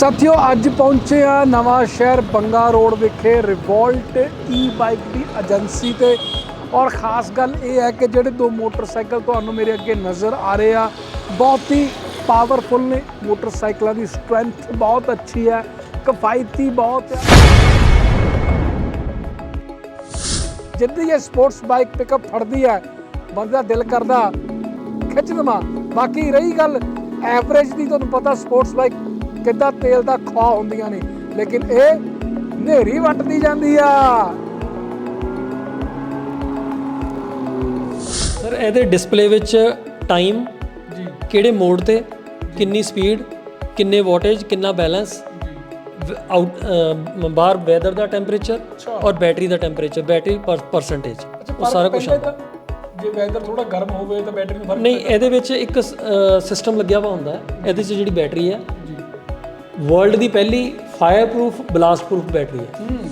ਸਾਥੀਓ, ਅੱਜ ਪਹੁੰਚੇ ਆ ਨਵਾਂ ਸ਼ਹਿਰ ਬੰਗਾ ਰੋਡ ਵਿਖੇ ਰਿਵੋਲਟ ਈ ਬਾਈਕ ਦੀ ਏਜੰਸੀ ਤੇ। ਔਰ ਖਾਸ ਗੱਲ ਇਹ ਹੈ ਕਿ ਜਿਹੜੇ ਦੋ ਮੋਟਰਸਾਈਕਲ ਤੁਹਾਨੂੰ ਮੇਰੇ ਅੱਗੇ ਨਜ਼ਰ ਆ ਰਹੇ ਆ, ਬਹੁਤ ਹੀ ਪਾਵਰਫੁਲ ਨੇ। ਮੋਟਰਸਾਈਕਲਾਂ ਦੀ ਸਟਰੈਂਥ ਬਹੁਤ ਅੱਛੀ ਹੈ, ਕਿਫਾਇਤੀ ਬਹੁਤ ਹੈ। ਜਿੱਦੀ ਇਹ ਸਪੋਰਟਸ ਬਾਈਕ ਪਿਕਅਪ ਫੜਦੀ ਹੈ, ਬੰਦਾ ਦਿਲ ਕਰਦਾ ਖਿੱਚ ਲਵਾਂ ਬਾਕੀ ਰਹੀ ਗੱਲ ਐਵਰੇਜ ਦੀ, ਤੁਹਾਨੂੰ ਪਤਾ ਸਪੋਰਟਸ ਬਾਈਕ ਕਿੱਦਾਂ ਤੇਲ ਦਾ ਖਵਾ ਹੁੰਦੀਆਂ ਨੇ। ਲੇਕਿਨ ਇਹ ਨੇਰੀ ਵੱਟਦੀ ਜਾਂਦੀ ਆ। ਸਰ ਇਹਦੇ ਡਿਸਪਲੇ ਵਿੱਚ ਟਾਈਮ ਜੀ। ਕਿਹੜੇ ਮੋਡ ਤੇ ਕਿੰਨੀ ਸਪੀਡ ਕਿੰਨੇ ਵਾਟੇਜ ਕਿੰਨਾ ਬੈਲੈਂਸ ਆਊਟ ਬਾਹਰ ਵੈਦਰ ਦਾ ਟੈਂਪਰੇਚਰ। ਔਰ ਬੈਟਰੀ ਦਾ ਟੈਂਪਰੇਚਰ ਬੈਟਰੀ ਪਰਸੈਂਟੇਜ ਉਹ ਸਾਰਾ ਕੁਝ ਜੇ ਵੈਦਰ ਥੋੜਾ ਗਰਮ ਹੋਵੇ ਤਾਂ ਬੈਟਰੀ ਨੂੰ ਫ਼ਰਕ ਨਹੀਂ ਇਹਦੇ ਵਿੱਚ ਇੱਕ ਸਿਸਟਮ ਲੱਗਿਆ ਵਾ ਹੁੰਦਾ ਹੈ। ਇਹਦੇ 'ਚ ਜਿਹੜੀ ਬੈਟਰੀ ਹੈ ਵਰਲਡ ਦੀ ਪਹਿਲੀ fire proof blast proof battery ਹੈ।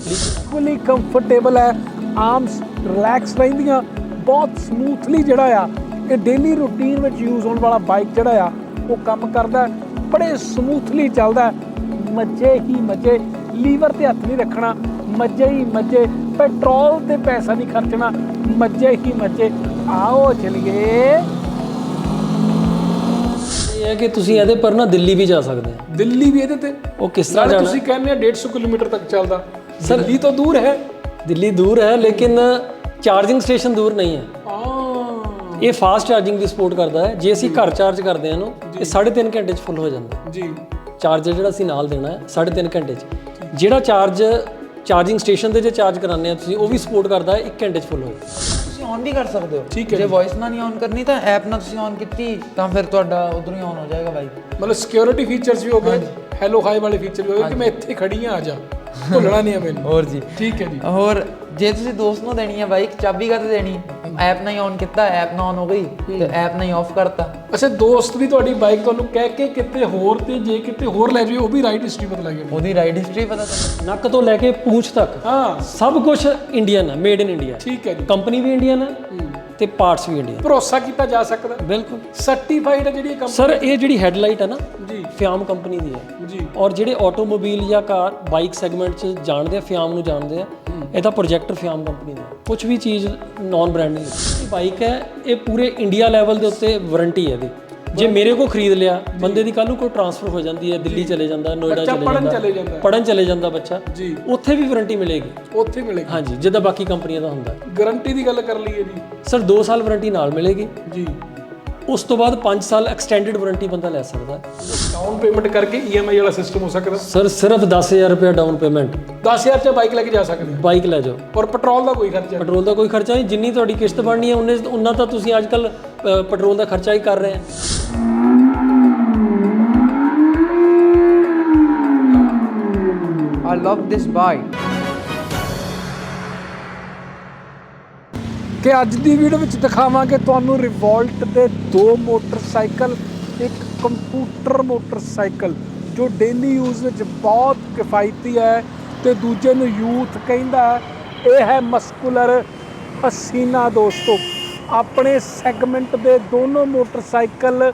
ਬਿਲਕੁਲ ਹੀ ਕੰਫਰਟੇਬਲ ਹੈ। ਆਰਮਸ ਰਿਲੈਕਸ ਰਹਿੰਦੀਆਂ। ਬਹੁਤ ਸਮੂਥਲੀ ਜਿਹੜਾ ਆ ਇਹ ਡੇਲੀ ਰੂਟੀਨ ਵਿੱਚ ਯੂਜ਼ ਹੋਣ ਵਾਲਾ ਬਾਈਕ ਜਿਹੜਾ ਆ ਉਹ ਕੰਮ ਕਰਦਾ ਹੈ, ਬੜੇ ਸਮੂਥਲੀ ਚੱਲਦਾ ਹੈ। ਮੱਜੇ ਹੀ ਮੱਜੇ ਲੀਵਰ ਤੇ ਹੱਥ ਨਹੀਂ ਰੱਖਣਾ। ਮੱਜੇ ਹੀ ਮੱਜੇ ਪੈਟਰੋਲ ਤੇ ਪੈਸਾ ਨਹੀਂ ਖਰਚਣਾ। ਮੱਜੇ ਹੀ ਮੱਜੇ ਆਓ ਚਲੀਏ। ਇਹ ਹੈ ਕਿ ਤੁਸੀਂ ਇਹਦੇ ਪਰ ਨਾ ਦਿੱਲੀ ਵੀ ਜਾ ਸਕਦੇ ਹੋ। ਦਿੱਲੀ ਵੀ ਇਹਦੇ ਤੇ। ਉਹ ਕਿਸ ਤਰ੍ਹਾਂ ਨਾਲੇ ਜਾਣਾ? ਤੁਸੀਂ ਕਹਿੰਦੇ ਆ 150 ਕਿਲੋਮੀਟਰ ਤੱਕ ਚੱਲਦਾ। ਦਿੱਲੀ ਤੋਂ ਦੂਰ ਹੈ। ਦਿੱਲੀ ਦੂਰ ਹੈ ਲੇਕਿਨ ਚਾਰਜਿੰਗ ਸਟੇਸ਼ਨ ਦੂਰ ਨਹੀਂ ਹੈ। ਆ ਇਹ ਫਾਸਟ ਚਾਰਜਿੰਗ ਦੀ ਸਪੋਰਟ ਕਰਦਾ ਹੈ। ਜੇ ਅਸੀਂ ਘਰ ਚਾਰਜ ਕਰਦੇ ਹਾਂ ਇਹਨੂੰ ਇਹ 3.5 ਘੰਟੇ 'ਚ ਫੁੱਲ ਹੋ ਜਾਂਦਾ ਹੈ। ਜੀ। ਚਾਰਜਰ ਜਿਹੜਾ ਅਸੀਂ ਨਾਲ ਦੇਣਾ ਹੈ 3.5 ਘੰਟੇ 'ਚ। ਜਿਹੜਾ ਚਾਰਜ ਚਾਰਜਿੰਗ ਸਟੇਸ਼ਨ ਤੇ ਜੇ ਚਾਰਜ ਕਰਾਉਂਦੇ ਆ ਤੁਸੀਂ ਉਹ ਵੀ ਸਪੋਰਟ ਕਰਦਾ ਹੈ 1 ਘੰਟੇ 'ਚ ਫੁੱਲ ਹੋ ਜਾਂਦਾ ਔਨ ਵੀ ਕਰ ਸਕਦੇ ਹੋ। ਠੀਕ ਹੈ ਜੇ ਵੌਇਸ ਨਾਲ ਨਹੀਂ ਔਨ ਕਰਨੀ ਤਾਂ ਐਪ ਨਾਲ ਤੁਸੀਂ ਔਨ ਕੀਤੀ ਤਾਂ ਫਿਰ ਤੁਹਾਡਾ ਉਧਰੋਂ ਹੀ ਔਨ ਹੋ ਜਾਏਗਾ ਬਾਈਕ ਮਤਲਬ ਸਿਕਿਉਰਿਟੀ ਫੀਚਰਸ ਵੀ ਹੋ ਗਏ। ਹੈਲੋ ਹਾਈ ਵਾਲੇ ਫੀਚਰ ਵੀ ਹੋ ਗਏ ਕਿ ਮੈਂ ਇੱਥੇ ਖੜੀ ਆ ਆ ਜਾ। ਭੁੱਲਣਾ ਨਹੀਂ ਹੈ ਮੈਨੂੰ। ਹੋਰ ਜੀ। ਠੀਕ ਹੈ ਜੀ। ਹੋਰ ਜੇ ਤੁਸੀਂ ਦੋਸਤ ਨੂੰ ਦੇਣੀ ਹੈ ਬਾਈਕ ਚਾਬੀ ਕਾ ਦੇਣੀ? ਐਪ ਨਾਲ ਹੀ ਔਨ ਕੀਤਾ ਐਪ ਨਾਲ ਔਨ ਹੋ ਗਈ ਤੇ ਐਪ ਨਾਲ ਹੀ ਆਫ ਕਰਤਾ। ਅੱਛਾ ਦੋਸਤ ਵੀ ਤੁਹਾਡੀ ਬਾਈਕ ਤੁਹਾਨੂੰ ਕਹਿ ਕੇ ਕਿਤੇ ਹੋਰ ਤੇ ਜੇ ਕਿਤੇ ਹੋਰ ਲੈ ਜਾਵੇ ਉਹ ਵੀ ਰਾਈਡ ਹਿਸਟਰੀ ਬਦਲਾ ਗਿਆ ਉਹਦੀ ਰਾਈਡ ਹਿਸਟਰੀ ਪਤਾ ਤੁਹਾਨੂੰ? ਨੱਕ ਤੋਂ ਲੈ ਕੇ ਪੂੰਛ ਤੱਕ ਹਾਂ। ਸਭ ਕੁਝ ਇੰਡੀਅਨ ਹੈ ਮੇਡ ਇਨ ਇੰਡੀਆ ਠੀਕ ਹੈ ਜੀ। ਕੰਪਨੀ ਵੀ ਇੰਡੀਅਨ ਹੈ ਤੇ ਪਾਰਟਸ ਵੀ ਇੰਡੀਅਨ ਭਰੋਸਾ ਕੀਤਾ ਜਾ ਸਕਦਾ। ਬਿਲਕੁਲ। ਸਰਟੀਫਾਈਡ ਹੈ ਜਿਹੜੀ ਕੰਪਨੀ ਸਰ ਇਹ ਜਿਹੜੀ ਹੈਡਲਾਈਟ ਹੈ ਨਾ ਜੀ। ਫਿਆਮ ਕੰਪਨੀ ਦੀ ਹੈ। ਜੀ। ਔਰ ਜਿਹੜੇ ਆਟੋਮੋਬਾਈਲ ਜਾਂ ਕਾਰ ਬਾਈਕ ਸੈਗਮੈਂਟ 'ਚ ਜਾਣਦੇ ਆ ਫਿਆਮ ਨੂੰ ਜਾਣਦੇ ਆ ਇਹਦਾ ਪ੍ਰੋਜੈਕਟਰ ਫਿਆਮ ਕੰਪਨੀ ਦਾ। ਕੁਝ ਵੀ ਚੀਜ਼ ਨਾਨ ਬ੍ਰਾਂਡ ਨਹੀਂ ਇਹ ਬਾਈਕ ਹੈ ਇਹ ਪੂਰੇ ਇੰਡੀਆ ਲੈਵਲ ਦੇ ਉੱਤੇ ਵਾਰੰਟੀ ਹੈ ਇਹਦੀ। ਜੇ ਮੇਰੇ ਕੋ ਖਰੀਦ ਲਿਆ ਬੰਦੇ ਦੀ ਕੱਲ ਨੂੰ ਕੋਈ ਟ੍ਰਾਂਸਫਰ ਹੋ ਜਾਂਦੀ ਹੈ ਦਿੱਲੀ ਚਲੇ ਜਾਂਦਾ ਨੋਇਡਾ ਚਲੇ ਪੜਨ ਜਾਂਦਾ ਚਲੇ ਜਾਂਦਾ। ਪੜਨ ਚਲੇ ਜਾਂਦਾ ਬੱਚਾ ਜੀ। ਉੱਥੇ ਵੀ ਵਾਰੰਟੀ ਮਿਲੇਗੀ। ਉੱਥੇ ਮਿਲੇਗੀ। ਹਾਂਜੀ ਜਿੱਦਾਂ ਬਾਕੀ ਕੰਪਨੀਆਂ ਦਾ ਹੁੰਦਾ। ਗਾਰੰਟੀ ਦੀ ਗੱਲ ਕਰ ਲਈਏ ਜੀ। ਸਰ 2 ਸਾਲ ਵਾਰੰਟੀ ਨਾਲ ਮਿਲੇਗੀ। ਜੀ। ਉਸ ਤੋਂ ਬਾਅਦ 5 ਸਾਲ ਐਕਸਟੈਂਡਡ ਵਾਰੰਟੀ ਬੰਦਾ ਲੈ ਸਕਦਾ। ਹੈ। ਡਾਊਨ ਪੇਮੈਂਟ ਕਰਕੇ ਈਐਮਆਈ ਵਾਲਾ ਸਿਸਟਮ ਹੋ ਸਕਦਾ? ਸਰ ਸਿਰਫ 10000 ਰੁਪਏ ਡਾਊਨ ਪੇਮੈਂਟ 10000 ਚ ਬਾਈਕ ਲੈ ਕੇ ਜਾ ਸਕਦੇ ਹਾਂ? ਬਾਈਕ ਲੈ ਜਾਓ। ਔਰ ਪੈਟਰੋਲ ਦਾ ਕੋਈ ਖਰਚਾ? ਪੈਟਰੋਲ ਦਾ ਕੋਈ ਖਰਚਾ ਨਹੀਂ ਜਿੰਨੀ ਤੁਹਾਡੀ ਕਿਸ਼ਤ ਬਣਨੀ ਹੈ ਉਹਨੇ ਉਹਨਾਂ ਤਾਂ ਤੁਸੀਂ ਅੱਜ ਕੱਲ ਪੈਟਰੋਲ ਦਾ ਖਰਚਾ ਹੀ ਕਰ ਰਹੇ ਆ I love this bike. ਕਿ ਅੱਜ ਦੀ ਵੀਡੀਓ ਵਿੱਚ ਦਿਖਾਵਾਂਗੇ ਤੁਹਾਨੂੰ ਰਿਵੋਲਟ ਦੇ ਦੋ ਮੋਟਰਸਾਈਕਲ ਇੱਕ ਕੰਪਿਊਟਰ ਮੋਟਰਸਾਈਕਲ ਜੋ ਡੇਲੀ ਯੂਜ਼ ਵਿੱਚ ਬਹੁਤ ਕਿਫਾਇਤੀ ਹੈ ਤੇ ਦੂਜੇ ਨੂੰ ਯੂਥ ਕਹਿੰਦਾ ਹੈ। ਇਹ ਹੈ ਮਸਕੂਲਰ ਹਸੀਨਾ ਦੋਸਤੋ ਆਪਣੇ ਸੈਗਮੈਂਟ ਦੇ ਦੋਨੋਂ ਮੋਟਰਸਾਈਕਲ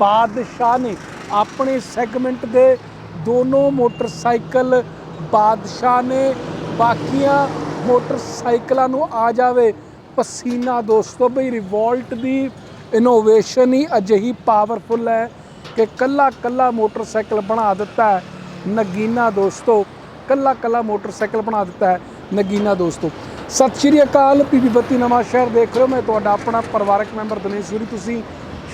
ਬਾਦਸ਼ਾਹ ਨੇ, ਆਪਣੇ ਸੈਗਮੈਂਟ ਦੇ ਦੋਨੋਂ ਮੋਟਰਸਾਈਕਲ ਬਾਦਸ਼ਾਹ ਨੇ, ਬਾਕੀਆਂ ਮੋਟਰਸਾਈਕਲਾਂ ਨੂੰ ਆ ਜਾਵੇ ਪਸੀਨਾ ਦੋਸਤੋ ਬਈ ਰਿਵੋਲਟ ਦੀ ਇਨੋਵੇਸ਼ਨ ਹੀ ਅਜਿਹੀ ਪਾਵਰਫੁਲ ਹੈ ਕਿ ਕੱਲਾ ਕੱਲਾ ਮੋਟਰਸਾਈਕਲ ਬਣਾ ਦਿੱਤਾ ਹੈ। ਨਗੀਨਾ ਦੋਸਤੋ, ਕੱਲਾ ਕੱਲਾ ਮੋਟਰਸਾਈਕਲ ਬਣਾ ਦਿੱਤਾ ਹੈ। ਨਗੀਨਾ ਦੋਸਤੋ, ਸਤਿ ਸ਼੍ਰੀ ਅਕਾਲ, ਪੀਪੀ ਬੱਤੀ ਨਵਾਂ ਸ਼ਹਿਰ ਦੇਖ ਰਹੇ ਹੋ। ਮੈਂ ਤੁਹਾਡਾ ਆਪਣਾ ਪਰਿਵਾਰਕ ਮੈਂਬਰ ਦਿਨੇਸ਼ ਸੂਰੀ। ਤੁਸੀਂ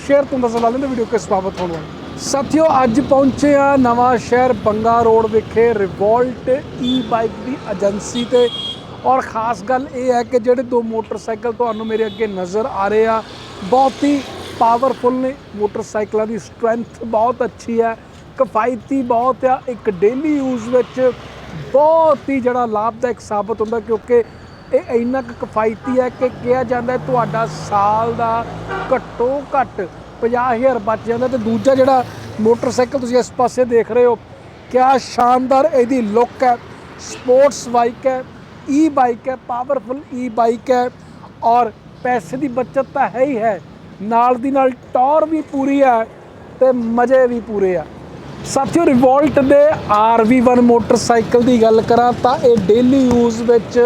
ਸ਼ੇਅਰ ਤੋਂ ਦੱਸ ਲਾ ਲੈਂਦੇ ਵੀਡੀਓ ਕਿਸ ਬਾਬਤ ਹੋਣ ਵਾਲੀ ਸਾਥੀਓ, ਅੱਜ ਪਹੁੰਚੇ ਆ ਨਵਾਂ ਸ਼ਹਿਰ ਬੰਗਾ ਰੋਡ ਵਿਖੇ। ਰਿਵੋਲਟ ਈ ਬਾਈਕ ਦੀ ਏਜੰਸੀ ਤੇ ਔਰ ਖਾਸ ਗੱਲ ਇਹ ਹੈ ਕਿ ਜਿਹੜੇ ਦੋ ਮੋਟਰਸਾਈਕਲ ਤੁਹਾਨੂੰ ਮੇਰੇ ਅੱਗੇ ਨਜ਼ਰ ਆ ਰਹੇ ਆ, ਬਹੁਤ ਹੀ ਪਾਵਰਫੁਲ ਨੇ। ਮੋਟਰਸਾਈਕਲਾਂ ਦੀ ਸਟਰੈਂਥ ਬਹੁਤ ਅੱਛੀ ਹੈ, ਕਿਫਾਇਤੀ ਬਹੁਤ ਆ, ਇੱਕ ਡੇਲੀ ਯੂਜ਼ ਵਿੱਚ ਬਹੁਤ ਹੀ ਜਿਹੜਾ ਲਾਭਦਾਇਕ ਸਾਬਤ ਹੁੰਦਾ ਕਿਉਂਕਿ ਇਹ ਇੰਨਾ ਕੁ ਕਿਫਾਇਤੀ ਹੈ ਕਿ ਕਿਹਾ ਜਾਂਦਾ ਤੁਹਾਡਾ ਸਾਲ ਦਾ ਘੱਟੋ ਘੱਟ 50000 ਬਚ ਜਾਂਦਾ ਤੇ ਦੂਜਾ ਜਿਹੜਾ ਮੋਟਰਸਾਈਕਲ ਤੁਸੀਂ ਇਸ ਪਾਸੇ ਦੇਖ ਰਹੇ ਹੋ, ਕਿਆ ਸ਼ਾਨਦਾਰ ਇਹਦੀ ਲੁੱਕ ਹੈ ਸਪੋਰਟਸ ਬਾਈਕ ਹੈ ਈ ਬਾਈਕ ਹੈ ਪਾਵਰਫੁਲ ਈ ਬਾਈਕ ਹੈ ਔਰ ਪੈਸੇ ਦੀ ਬਚਤ ਤਾਂ ਹੈ ਹੀ ਹੈ। ਨਾਲ ਦੀ ਨਾਲ ਟੌਰ ਵੀ ਪੂਰੀ ਹੈ ਤੇ ਮਜ਼ੇ ਵੀ ਪੂਰੇ ਆ। ਸਾਥੀਓ ਰਿਵੋਲਟ ਦੇ RV1 ਮੋਟਰਸਾਈਕਲ ਦੀ ਗੱਲ ਕਰਾਂ ਤਾਂ ਇਹ ਡੇਲੀ ਯੂਜ਼ ਵਿੱਚ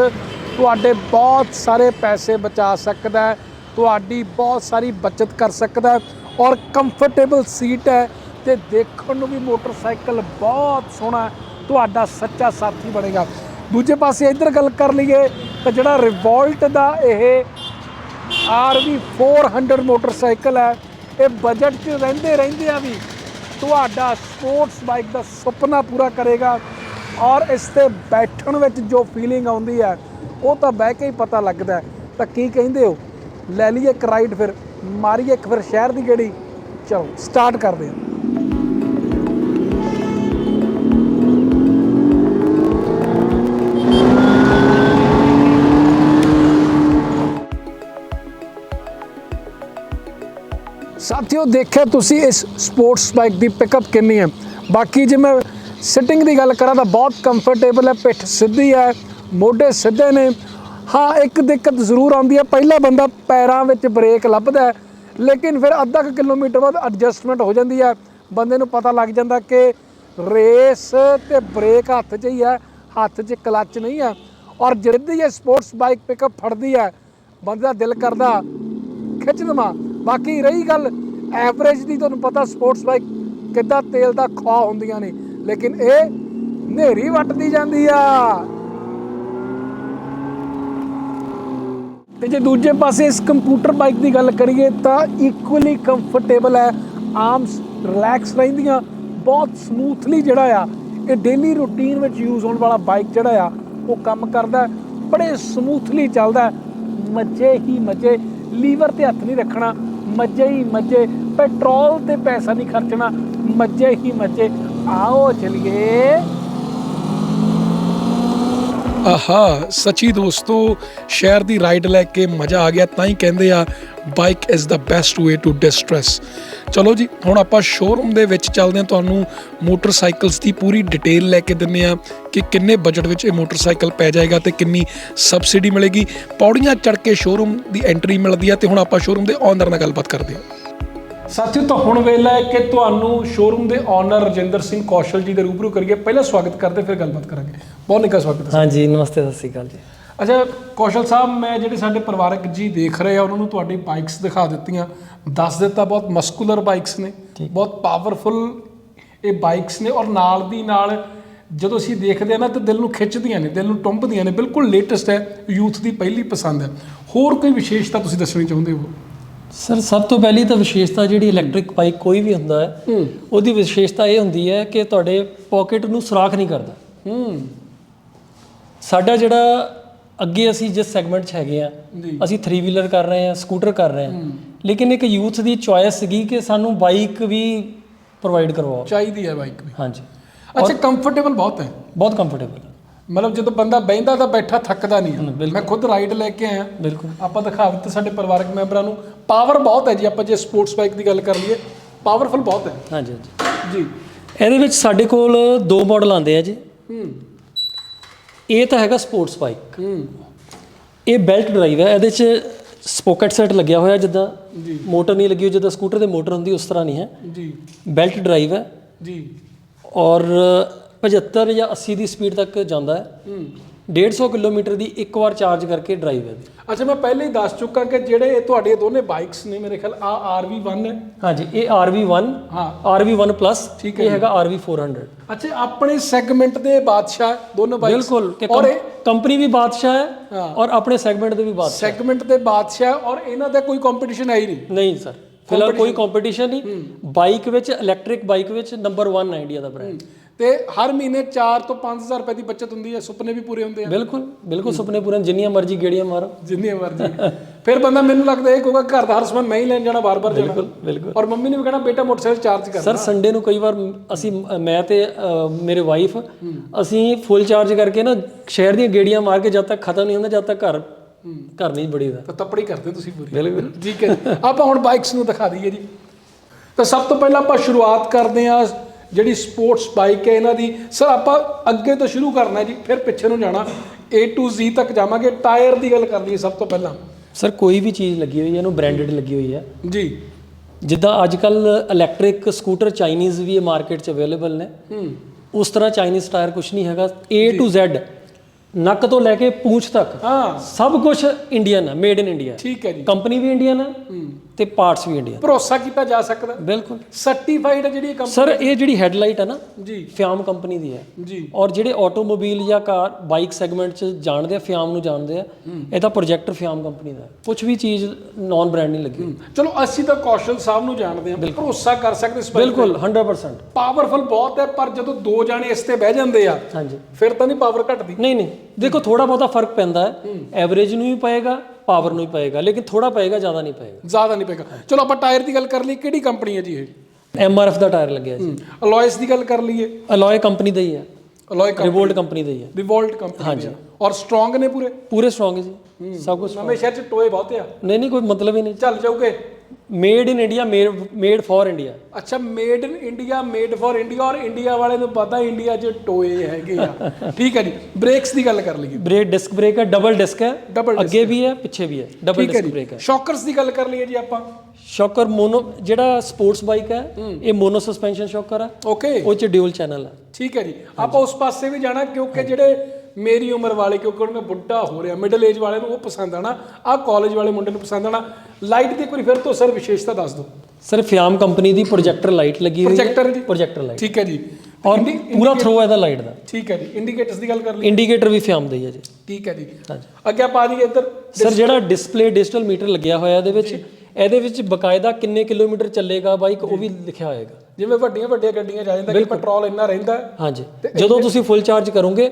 ਤੁਹਾਡੇ ਬਹੁਤ ਸਾਰੇ ਪੈਸੇ ਬਚਾ ਸਕਦਾ ਹੈ, ਤੁਹਾਡੀ ਬਹੁਤ ਸਾਰੀ ਬਚਤ ਕਰ ਸਕਦਾ ਹੈ ਔਰ ਕੰਫਰਟੇਬਲ ਸੀਟ ਹੈ ਤੇ ਦੇਖਣ ਨੂੰ ਵੀ ਮੋਟਰਸਾਈਕਲ ਬਹੁਤ ਸੋਹਣਾ ਤੁਹਾਡਾ ਸੱਚਾ ਸਾਥੀ ਬਣੇਗਾ। ਦੂਜੇ ਪਾਸੇ ਇੱਧਰ ਗੱਲ ਕਰ ਲਈਏ ਤਾਂ ਜਿਹੜਾ ਰਿਵੋਲਟ ਦਾ ਇਹ RV 400 ਮੋਟਰਸਾਈਕਲ ਹੈ, ਇਹ ਬਜਟ 'ਚ ਰਹਿੰਦੇ ਰਹਿੰਦੇ ਆ ਵੀ ਤੁਹਾਡਾ ਸਪੋਰਟਸ ਬਾਈਕ ਦਾ ਸੁਪਨਾ ਪੂਰਾ ਕਰੇਗਾ ਔਰ ਇਸ ਤੇ ਬੈਠਣ ਵਿੱਚ ਜੋ ਫੀਲਿੰਗ ਆਉਂਦੀ ਹੈ, ਉਹ ਤਾਂ ਬਹਿ ਕੇ ਹੀ ਪਤਾ ਲੱਗਦਾ ਤਾਂ ਕੀ ਕਹਿੰਦੇ ਹੋ? ਲੈ ਲਈਏ ਇੱਕ ਰਾਈਡ ਫਿਰ, ਮਾਰੀਏ ਇੱਕ ਫਿਰ ਸ਼ਹਿਰ ਦੀ ਗੇੜੀ। ਚਲੋ ਸਟਾਰਟ ਕਰਦੇ ਹਾਂ। ਸਾਥੀਓ, ਦੇਖਿਆ ਤੁਸੀਂ ਇਸ ਸਪੋਰਟਸ ਬਾਈਕ ਦੀ ਪਿਕਅਪ ਕਿੰਨੀ ਹੈ? ਬਾਕੀ ਜੇ ਮੈਂ ਸਿਟਿੰਗ ਦੀ ਗੱਲ ਕਰਾਂ ਤਾਂ ਬਹੁਤ ਕੰਫਰਟੇਬਲ ਹੈ, ਪਿੱਠ ਸਿੱਧੀ ਹੈ, ਮੋਢੇ ਸਿੱਧੇ ਨੇ। ਹਾਂ, ਇੱਕ ਦਿੱਕਤ ਜ਼ਰੂਰ ਆਉਂਦੀ ਹੈ, ਪਹਿਲਾ ਬੰਦਾ ਪੈਰਾਂ ਵਿੱਚ ਬ੍ਰੇਕ ਲੱਭਦਾ ਲੇਕਿਨ ਫਿਰ ਅੱਧਾ ਕੁ ਕਿਲੋਮੀਟਰ ਬਾਅਦ ਐਡਜਸਟਮੈਂਟ ਹੋ ਜਾਂਦੀ ਹੈ। ਬੰਦੇ ਨੂੰ ਪਤਾ ਲੱਗ ਜਾਂਦਾ ਕਿ ਰੇਸ ਤੇ ਬ੍ਰੇਕ ਹੱਥ 'ਚ ਹੀ ਹੈ, ਹੱਥ 'ਚ ਕਲੱਚ ਨਹੀਂ ਹੈ। ਔਰ ਜਿੱਦੀ ਇਹ ਸਪੋਰਟਸ ਬਾਈਕ ਪਿਕਅਪ ਫੜਦੀ ਹੈ, ਬੰਦੇ ਦਾ ਦਿਲ ਕਰਦਾ, ਖਿੱਚ ਦਮਾ ਬਾਕੀ ਰਹੀ ਗੱਲ ਐਵਰੇਜ ਦੀ ਤੁਹਾਨੂੰ ਪਤਾ ਸਪੋਰਟਸ ਬਾਈਕ ਕਿੱਦਾਂ ਤੇਲ ਦਾ ਖਵਾ ਹੁੰਦੀਆਂ ਨੇ, ਲੇਕਿਨ ਇਹ ਨੇਰੀ ਵੱਟਦੀ ਜਾਂਦੀ ਆ ਤੇ ਜੇ ਦੂਜੇ ਪਾਸੇ ਇਸ ਕੰਪਿਊਟਰ ਬਾਈਕ ਦੀ ਗੱਲ ਕਰੀਏ ਤਾਂ ਇਕੁਅਲੀ ਕੰਫਰਟੇਬਲ ਹੈ ਆਰਮਸ ਰਿਲੈਕਸ ਰਹਿੰਦੀਆਂ, ਬਹੁਤ ਸਮੂਥਲੀ ਜਿਹੜਾ ਆ, ਇਹ ਡੇਲੀ ਰੂਟੀਨ ਵਿੱਚ ਯੂਜ਼ ਹੋਣ ਵਾਲਾ ਬਾਈਕ ਜਿਹੜਾ ਆ, ਉਹ ਕੰਮ ਕਰਦਾ ਬੜੇ ਸਮੂਥਲੀ ਚੱਲਦਾ ਹੈ। ਮੱਜੇ ਹੀ ਮੱਜੇ ਲੀਵਰ ਤੇ ਹੱਥ ਨਹੀਂ ਰੱਖਣਾ ਮੱਝੇ ਹੀ ਮੱਝੇ, ਪੈਟਰੋਲ ਤੇ ਪੈਸਾ ਨਹੀਂ ਖਰਚਣਾ, ਮੱਝੇ ਹੀ ਮੱਝੇ। ਆਓ ਚਲਿਏ। ਆਹਾ, ਸੱਚੀ ਦੋਸਤੋ, ਸ਼ਹਿਰ ਦੀ ਰਾਈਡ ਲੈ ਕੇ ਮਜ਼ਾ ਆ ਗਿਆ, ਤਾਂ ਹੀ ਕਹਿੰਦੇ ਆ bike is the best way to distress ਚਲੋ ਜੀ, ਹੁਣ ਆਪਾਂ ਸ਼ੋਰੂਮ ਦੇ ਵਿੱਚ ਚੱਲਦੇ ਹਾਂ। ਤੁਹਾਨੂੰ ਮੋਟਰਸਾਈਕਲਸ ਦੀ ਪੂਰੀ ਡਿਟੇਲ ਲੈ ਕੇ ਦਿੰਨੇ ਆ ਕਿ ਕਿੰਨੇ ਬਜਟ ਵਿੱਚ ਇਹ ਮੋਟਰਸਾਈਕਲ ਪੈ ਜਾਏਗਾ ਤੇ ਕਿੰਨੀ ਸਬਸਿਡੀ ਮਿਲੇਗੀ। ਪੌੜੀਆਂ ਚੜ੍ਹ ਕੇ ਸ਼ੋਰੂਮ ਦੀ ਐਂਟਰੀ ਮਿਲਦੀ ਆ ਤੇ ਹੁਣ ਆਪਾਂ ਸ਼ੋਰੂਮ ਦੇ ਓਨਰ ਨਾਲ ਗੱਲਬਾਤ ਕਰਦੇ ਹਾਂ। ਸਾਥੀਓ, ਤਾਂ ਹੁਣ ਵੇਲਾ ਹੈ ਕਿ ਤੁਹਾਨੂੰ ਸ਼ੋਰੂਮ ਦੇ ਓਨਰ ਰਜਿੰਦਰ ਸਿੰਘ ਕੌਸ਼ਲ ਜੀ ਦੇ ਰੂਬਰੂ ਕਰੀਏ। ਪਹਿਲਾਂ ਸਵਾਗਤ ਕਰਦੇ, ਫਿਰ ਗੱਲਬਾਤ ਕਰਾਂਗੇ। ਬਹੁਤ ਨਿੱਘਾ ਸਵਾਗਤ ਹੈ। ਹਾਂਜੀ, ਨਮਸਤੇ, ਸਤਿ ਸ਼੍ਰੀ ਅਕਾਲ ਜੀ। ਅੱਛਾ ਕੌਸ਼ਲ ਸਾਹਿਬ ਮੈਂ ਜਿਹੜੇ ਸਾਡੇ ਪਰਿਵਾਰਕ ਜੀ ਦੇਖ ਰਹੇ ਆ ਉਹਨਾਂ ਨੂੰ ਤੁਹਾਡੀ ਬਾਈਕਸ ਦਿਖਾ ਦਿੱਤੀਆਂ। ਦੱਸ ਦਿੱਤਾ ਬਹੁਤ ਮਸਕੂਲਰ ਬਾਈਕਸ ਨੇ ਬਹੁਤ ਪਾਵਰਫੁਲ ਇਹ ਬਾਈਕਸ ਨੇ ਔਰ ਨਾਲ ਦੀ ਨਾਲ ਜਦੋਂ ਅਸੀਂ ਦੇਖਦੇ ਆ ਨਾ ਤਾਂ ਦਿਲ ਨੂੰ ਖਿੱਚਦੀਆਂ ਨੇ ਦਿਲ ਨੂੰ ਟੁੰਬਦੀਆਂ ਨੇ ਬਿਲਕੁਲ ਲੇਟੈਸਟ ਹੈ ਯੂਥ ਦੀ ਪਹਿਲੀ ਪਸੰਦ ਹੈ। ਹੋਰ ਕੋਈ ਵਿਸ਼ੇਸ਼ਤਾ ਤੁਸੀਂ ਦੱਸਣੀ ਚਾਹੁੰਦੇ ਹੋ? ਸਰ ਸਭ ਤੋਂ ਪਹਿਲੀ ਤਾਂ ਵਿਸ਼ੇਸ਼ਤਾ ਜਿਹੜੀ ਇਲੈਕਟ੍ਰਿਕ ਬਾਈਕ ਕੋਈ ਵੀ ਹੁੰਦਾ ਹੈ ਉਹਦੀ ਵਿਸ਼ੇਸ਼ਤਾ ਇਹ ਹੁੰਦੀ ਹੈ ਕਿ ਤੁਹਾਡੇ ਪਾਕਟ ਨੂੰ ਸੁਰਾਖ ਨਹੀਂ ਕਰਦਾ। ਹੂੰ। ਸਾਡਾ ਜਿਹੜਾ ਅੱਗੇ ਅਸੀਂ ਜਿਸ ਸੈਗਮੈਂਟ 'ਚ ਹੈਗੇ ਆ। ਅਸੀਂ 3 ਵੀਲਰ ਕਰ ਰਹੇ ਹਾਂ ਸਕੂਟਰ ਕਰ ਰਹੇ ਹਾਂ। ਲੇਕਿਨ ਇੱਕ ਯੂਥ ਦੀ ਚੁਆਇਸ ਸੀਗੀ ਕਿ ਸਾਨੂੰ ਬਾਈਕ ਵੀ ਪ੍ਰੋਵਾਈਡ ਕਰਵਾਓ। ਚਾਹੀਦੀ ਹੈ ਬਾਈਕ ਵੀ। ਹਾਂਜੀ। ਅੱਛਾ ਕੰਫਰਟੇਬਲ ਬਹੁਤ ਹੈ। ਬਹੁਤ ਕੰਫਰਟੇਬਲ ਮਤਲਬ ਜਦੋਂ ਬੰਦਾ ਬਹਿੰਦਾ ਤਾਂ ਬੈਠਾ ਥੱਕਦਾ ਨਹੀਂ। ਮੈਂ ਖੁਦ ਰਾਈਡ ਲੈ ਕੇ ਆਇਆ। ਬਿਲਕੁਲ। ਆਪਾਂ ਦਿਖਾ ਦਿੱਤੇ ਸਾਡੇ ਪਰਿਵਾਰਕ ਮੈਂਬਰਾਂ ਨੂੰ। ਪਾਵਰ ਬਹੁਤ ਹੈ ਜੀ ਆਪਾਂ ਜੇ ਸਪੋਰਟਸ ਬਾਈਕ ਦੀ ਗੱਲ ਕਰ ਲਈਏ ਪਾਵਰਫੁਲ ਬਹੁਤ ਹੈ। ਹਾਂਜੀ ਹਾਂਜੀ। ਜੀ। ਇਹਦੇ ਵਿੱਚ ਸਾਡੇ ਕੋਲ ਦੋ ਮਾਡਲ ਆਉਂਦੇ ਆ ਜੀ। ਹੂੰ। ਇਹ ਤਾਂ ਹੈਗਾ ਸਪੋਰਟਸ ਬਾਈਕ ਇਹ ਬੈਲਟ ਡਰਾਈਵ ਹੈ ਇਹਦੇ 'ਚ ਸਪੋਕਟ ਸੈਟ ਲੱਗਿਆ ਹੋਇਆ ਜਿੱਦਾਂ ਜੀ। ਮੋਟਰ ਨਹੀਂ ਲੱਗੀ ਹੋਈ ਜਿੱਦਾਂ ਸਕੂਟਰ ਦੇ ਮੋਟਰ ਹੁੰਦੀ ਉਸ ਤਰ੍ਹਾਂ ਨਹੀਂ ਹੈ। ਜੀ। ਬੈਲਟ ਡਰਾਈਵ ਹੈ। ਜੀ। ਔਰ 75 ਜਾਂ 80 ਦੀ ਸਪੀਡ ਤੱਕ ਜਾਂਦਾ ਹੈ। ਹੂੰ। 150 ਕਿਲੋਮੀਟਰ ਦੀ ਇੱਕ ਵਾਰ ਚਾਰਜ ਕਰਕੇ ਡਰਾਈਵ ਹੈ। ਅੱਛਾ ਮੈਂ ਪਹਿਲੇ ਹੀ ਦੱਸ ਚੁੱਕਾ ਕਿ ਜਿਹੜੇ ਇਹ ਤੁਹਾਡੇ ਦੋਨੇ ਬਾਈਕਸ ਨੇ ਮੇਰੇ ਖਿਆਲ ਆ RV1 ਹੈ। ਹਾਂਜੀ ਇਹ RV1 ਹਾਂ। RV1 ਪਲੱਸ ਠੀਕ ਹੈ ਇਹ ਹੈਗਾ RV400 ਅੱਛਾ ਆਪਣੇ ਸੈਗਮੈਂਟ ਦੇ ਬਾਦਸ਼ਾਹ ਦੋਨੋਂ ਬਾਈਕਸ ਬਿਲਕੁਲ ਔਰ ਕੰਪਨੀ ਵੀ ਬਾਦਸ਼ਾਹ ਹੈ। ਔਰ ਆਪਣੇ ਸੈਗਮੈਂਟ ਦੇ ਵੀ ਬਾਦਸ਼ਾਹ ਸੈਗਮੈਂਟ ਦੇ ਬਾਦਸ਼ਾਹ ਔਰ ਇਹਨਾਂ ਦਾ ਕੋਈ ਕੰਪੀਟੀਸ਼ਨ ਹੈ ਹੀ ਨਹੀਂ। ਨਹੀਂ ਸਰ ਫਿਲਹਾਲ ਕੋਈ ਕੰਪੀਟੀਸ਼ਨ ਨਹੀਂ। ਬਾਈਕ ਵਿੱਚ ਇਲੈਕਟ੍ਰਿਕ ਬਾਈਕ ਵਿੱਚ ਨੰਬਰ 1 ਹੈ ਇੰਡੀਆ ਦਾ ਬ੍ਰਾਂਡ ਤੇ ਹਰ ਮਹੀਨੇ 4 ਤੋਂ 5000 ਰੁਪਏ ਦੀ ਬਚਤ ਹੁੰਦੀ ਹੈ ਸੁਪਨੇ ਵੀ ਪੂਰੇ ਹੁੰਦੇ ਆ। ਬਿਲਕੁਲ ਬਿਲਕੁਲ ਸੁਪਨੇ ਪੂਰਨ ਜਿੰਨੀਆਂ ਮਰਜ਼ੀ ਗੇੜੀਆਂ ਮਾਰੋ। ਜਿੰਨੀ ਮਰਜ਼ੀ। ਫਿਰ ਬੰਦਾ ਮੈਨੂੰ ਲੱਗਦਾ ਇਹ ਕਹੂਗਾ ਘਰ ਦਾ ਹਰ ਸਮਾਨ ਮੈਂ ਹੀ ਲੈਣ ਜਾਣਾ ਬਾਰ-ਬਾਰ ਜਾਣਾ। ਬਿਲਕੁਲ ਔਰ ਮੰਮੀ ਨੇ ਵੀ ਕਹਿਣਾ ਬੇਟਾ ਮੋਟਰਸਾਈਕਲ ਚਾਰਜ ਕਰ ਸਰ ਸੰਡੇ ਨੂੰ ਕਈ ਵਾਰ ਅਸੀਂ ਮੈਂ ਤੇ ਮੇਰੇ ਵਾਈਫ ਅਸੀਂ ਫੁੱਲ ਚਾਰਜ ਕਰਕੇ ਨਾ ਸ਼ਹਿਰ ਦੀਆਂ ਗੇੜੀਆਂ ਮਾਰ ਕੇ ਜਦ ਤੱਕ ਖਤਮ ਨਹੀਂ ਹੁੰਦਾ ਜਦ ਤੱਕ ਘਰ ਘਰ ਨਹੀਂ ਬੜੀਦਾ ਤਾਂ ਤੱਪੜੀ ਕਰਦੇ ਤੁਸੀਂ ਪੂਰੀ। ਬਿਲਕੁਲ। ਠੀਕ ਹੈ ਆਪਾਂ ਹੁਣ ਬਾਈਕਸ ਨੂੰ ਦਿਖਾ ਦਈਏ ਜੀ। ਤਾਂ ਸਭ ਤੋਂ ਪਹਿਲਾਂ ਆਪਾਂ ਸ਼ੁਰੂਆਤ ਕਰਦੇ ਹਾਂ ਜਿਹੜੀ ਸਪੋਰਟਸ ਬਾਈਕ ਹੈ ਇਹਨਾਂ ਦੀ। ਸਰ ਆਪਾਂ ਅੱਗੇ ਤੋਂ ਸ਼ੁਰੂ ਕਰਨਾ ਹੈ ਜੀ ਫਿਰ ਪਿੱਛੇ ਨੂੰ ਜਾਣਾ। A to Z ਤੱਕ ਜਾਵਾਂਗੇ। ਟਾਇਰ ਦੀ ਗੱਲ ਕਰ ਲਈਏ ਸਭ ਤੋਂ ਪਹਿਲਾਂ। ਸਰ ਕੋਈ ਵੀ ਚੀਜ਼ ਲੱਗੀ ਹੋਈ ਹੈ ਇਹਨੂੰ ਬ੍ਰਾਂਡਡ ਲੱਗੀ ਹੋਈ ਹੈ। ਜੀ। ਜਿੱਦਾਂ ਅੱਜ ਕੱਲ ਇਲੈਕਟ੍ਰਿਕ ਸਕੂਟਰ ਚਾਈਨੀਜ਼ ਵੀ ਮਾਰਕੀਟ 'ਚ ਅਵੇਲੇਬਲ ਨੇ। ਉਸ ਤਰ੍ਹਾਂ ਚਾਈਨੀਜ਼ ਟਾਇਰ ਕੁਝ ਨਹੀਂ ਹੈਗਾ। A to Z ਨੱਕ ਤੋਂ ਲੈ ਕੇ ਪੂੰਛ ਤੱਕ ਹਾਂ। ਸਭ ਕੁਝ ਇੰਡੀਅਨ ਹੈ ਮੇਡ ਇਨ ਇੰਡੀਆ ਠੀਕ ਹੈ ਜੀ। ਕੰਪਨੀ ਵੀ ਇੰਡੀਅਨ ਹੈ। ਤੇ ਪਾਰਟਸ ਵੀ ਇੰਡੀਅਨ ਭਰੋਸਾ ਕੀਤਾ ਜਾ ਸਕਦਾ। ਬਿਲਕੁਲ। ਸਰਟੀਫਾਈਡ ਹੈ ਜਿਹੜੀ ਇਹ ਕੰਪਨੀ ਸਰ ਇਹ ਜਿਹੜੀ ਹੈਡਲਾਈਟ ਹੈ ਨਾ ਜੀ। ਫਿਆਮ ਕੰਪਨੀ ਦੀ ਹੈ। ਜੀ। ਔਰ ਜਿਹੜੇ ਆਟੋਮੋਬਾਈਲ ਜਾਂ ਕਾਰ ਬਾਈਕ ਸੈਗਮੈਂਟ 'ਚ ਜਾਣਦੇ ਆ ਫਿਆਮ ਨੂੰ ਜਾਣਦੇ ਆ ਇਹ ਤਾਂ ਪ੍ਰੋਜੈਕਟਰ ਫਿਆਮ ਕੰਪਨੀ ਦਾ ਕੁਝ ਵੀ ਚੀਜ਼ ਨਾਨ ਬ੍ਰਾਂਡ ਨਹੀਂ ਲੱਗੀ। ਚਲੋ ਅਸੀਂ ਤਾਂ ਕੌਸ਼ਲ ਸਾਹਿਬ ਨੂੰ ਜਾਣਦੇ ਹਾਂ। ਭਰੋਸਾ ਕਰ ਸਕਦੇ ਇਸ ਬਿਲਕੁਲ 100% ਪਾਵਰਫੁਲ ਬਹੁਤ ਹੈ ਪਰ ਜਦੋਂ ਦੋ ਜਾਣੇ ਇਸ ਤੇ ਬਹਿ ਜਾਂਦੇ ਆ ਹਾਂਜੀ। ਫਿਰ ਤਾਂ ਨਹੀਂ ਪਾਵਰ ਘਟਦੀ। ਨਹੀਂ ਨਹੀਂ। ਦੇਖੋ ਥੋੜਾ ਬਹੁਤਾ ਫ਼ਰਕ ਪੈਂਦਾ ਹੈ। ਐਵਰੇਜ ਨੂੰ ਵੀ ਪਏਗਾ ਪਾਵਰ ਨੂੰ ਵੀ ਪਏਗਾ ਲੇਕਿਨ ਥੋੜਾ ਪਏਗਾ ਜ਼ਿਆਦਾ ਨਹੀਂ ਪਏਗਾ। ਜ਼ਿਆਦਾ ਨਹੀਂ ਪਏਗਾ। ਚਲੋ ਆਪਾਂ ਟਾਇਰ ਦੀ ਗੱਲ ਕਰ ਲਈ ਕਿਹੜੀ ਕੰਪਨੀ ਹੈ ਜੀ ਇਹ? ਐਮਆਰਐਫ ਦਾ ਟਾਇਰ ਲੱਗਿਆ ਜੀ। ਅਲੋਇਸ ਦੀ ਗੱਲ ਕਰ ਲਈਏ। ਅਲੋਏ ਕੰਪਨੀ ਦਾ ਹੀ ਹੈ। ਅਲੋਏ ਰਿਵੋਲਟ ਕੰਪਨੀ ਦਾ ਹੀ ਹੈ। ਰਿਵੋਲਟ ਕੰਪਨੀ ਦੀ। ਔਰ ਸਟਰੋਂਗ ਨੇ ਪੂਰੇ? ਪੂਰੇ ਸਟਰੋਂਗ ਹੈ ਜੀ। ਸਭ ਕੁਝ ਨਵੇਂ ਸ਼ਹਿਰ ਚ ਟੋਏ ਬਹੁਤ ਆ। ਨਹੀਂ ਨਹੀਂ ਕੋਈ ਮਤਲਬ ਹੀ ਨਹੀਂ। ਚੱਲ ਜਾਓਗੇ made in India made for India ਅੱਛਾ made in India made for India ਔਰ ਇੰਡੀਆ ਵਾਲੇ ਨੂੰ ਪਤਾ ਇੰਡੀਆ 'ਚ ਟੋਏ ਹੈਗੇ ਆ। ਠੀਕ ਹੈ ਜੀ ਬ੍ਰੇਕਸ ਦੀ ਗੱਲ ਕਰ ਲਈਏ। ਬ੍ਰੇਕ ਡਿਸਕ ਬ੍ਰੇਕ ਹੈ ਡਬਲ ਡਿਸਕ ਹੈ ਅੱਗੇ ਵੀ ਹੈ ਪਿੱਛੇ ਵੀ ਹੈ ਡਬਲ ਡਿਸਕ ਬ੍ਰੇਕ ਹੈ। ਸ਼ੌਕਰਸ ਦੀ ਗੱਲ ਕਰ ਲਈਏ ਜੀ ਆਪਾਂ। ਸ਼ੌਕਰ ਮੋਨੋ ਜਿਹੜਾ ਸਪੋਰਟਸ ਬਾਈਕ ਹੈ ਇਹ ਮੋਨੋ ਸਸਪੈਂਸ਼ਨ ਸ਼ੌਕਰ ਹੈ। ਓਕੇ ਉਹ ਚ ਡਿਊਲ ਚੈਨਲ ਹੈ। ਠੀਕ ਹੈ ਜੀ। ਆਪਾਂ ਉਸ ਪਾਸੇ ਵੀ ਜਾਣਾ ਕਿਉਂਕਿ ਜਿਹੜੇ ਮੇਰੀ ਉਮਰ ਵਾਲੇ ਕਿਉਂਕਿ ਹੁਣ ਮੈਂ ਬੁੱਢਾ ਹੋ ਰਿਹਾ ਮਿਡਲ ਏਜ ਵਾਲੇ ਨੂੰ ਉਹ ਪਸੰਦ ਆਣਾ ਆਹ ਕਾਲਜ ਵਾਲੇ ਮੁੰਡੇ ਨੂੰ ਪਸੰਦ ਆਣਾ ਲਾਈਟ ਦੀ ਇੱਕ ਵਾਰੀ ਫਿਰ ਤੋਂ ਸਰ ਵਿਸ਼ੇਸ਼ਤਾ ਦੱਸ ਦਿਓ। ਸਰ ਫਿਆਮ ਕੰਪਨੀ ਦੀ ਪ੍ਰੋਜੈਕਟਰ ਲਾਈਟ ਲੱਗੀ ਹੋਈ ਹੈ। ਪ੍ਰੋਜੈਕਟਰ ਜੀ ਪ੍ਰੋਜੈਕਟਰ ਲਾਈਟ ਠੀਕ ਹੈ ਜੀ। ਔਰ ਪੂਰਾ ਥਰੋ ਇਹਦਾ ਲਾਈਟ ਦਾ। ਠੀਕ ਹੈ ਜੀ। ਇੰਡੀਕੇਟਰਸ ਦੀ ਗੱਲ ਕਰ ਲਈ ਇੰਡੀਕੇਟਰ ਵੀ ਫਿਆਮ ਦਾ ਹੀ ਹੈ ਜੀ। ਠੀਕ ਹੈ ਜੀ। ਹਾਂਜੀ। ਅੱਗੇ ਆਪਾਂ ਆ ਜਾਈਏ ਇੱਧਰ। ਸਰ ਜਿਹੜਾ ਡਿਸਪਲੇ ਡਿਜੀਟਲ ਮੀਟਰ ਲੱਗਿਆ ਹੋਇਆ ਇਹਦੇ ਵਿੱਚ ਇਹਦੇ ਵਿੱਚ ਬਕਾਇਦਾ ਕਿੰਨੇ ਕਿਲੋਮੀਟਰ ਚੱਲੇਗਾ ਬਾਈਕ ਉਹ ਵੀ ਲਿਖਿਆ ਹੋਏਗਾ ਜਿਵੇਂ ਵੱਡੀਆਂ ਵੱਡੀਆਂ ਗੱਡੀਆਂ ਜਾ ਜਾਂਦਾ ਕਿ ਪੈਟਰੋਲ ਇੰਨਾ ਰਹਿੰਦਾ। ਹਾਂਜੀ। ਜਦੋਂ ਤੁਸੀਂ ਫੁੱਲ ਚਾਰਜ ਕਰੋਗੇ।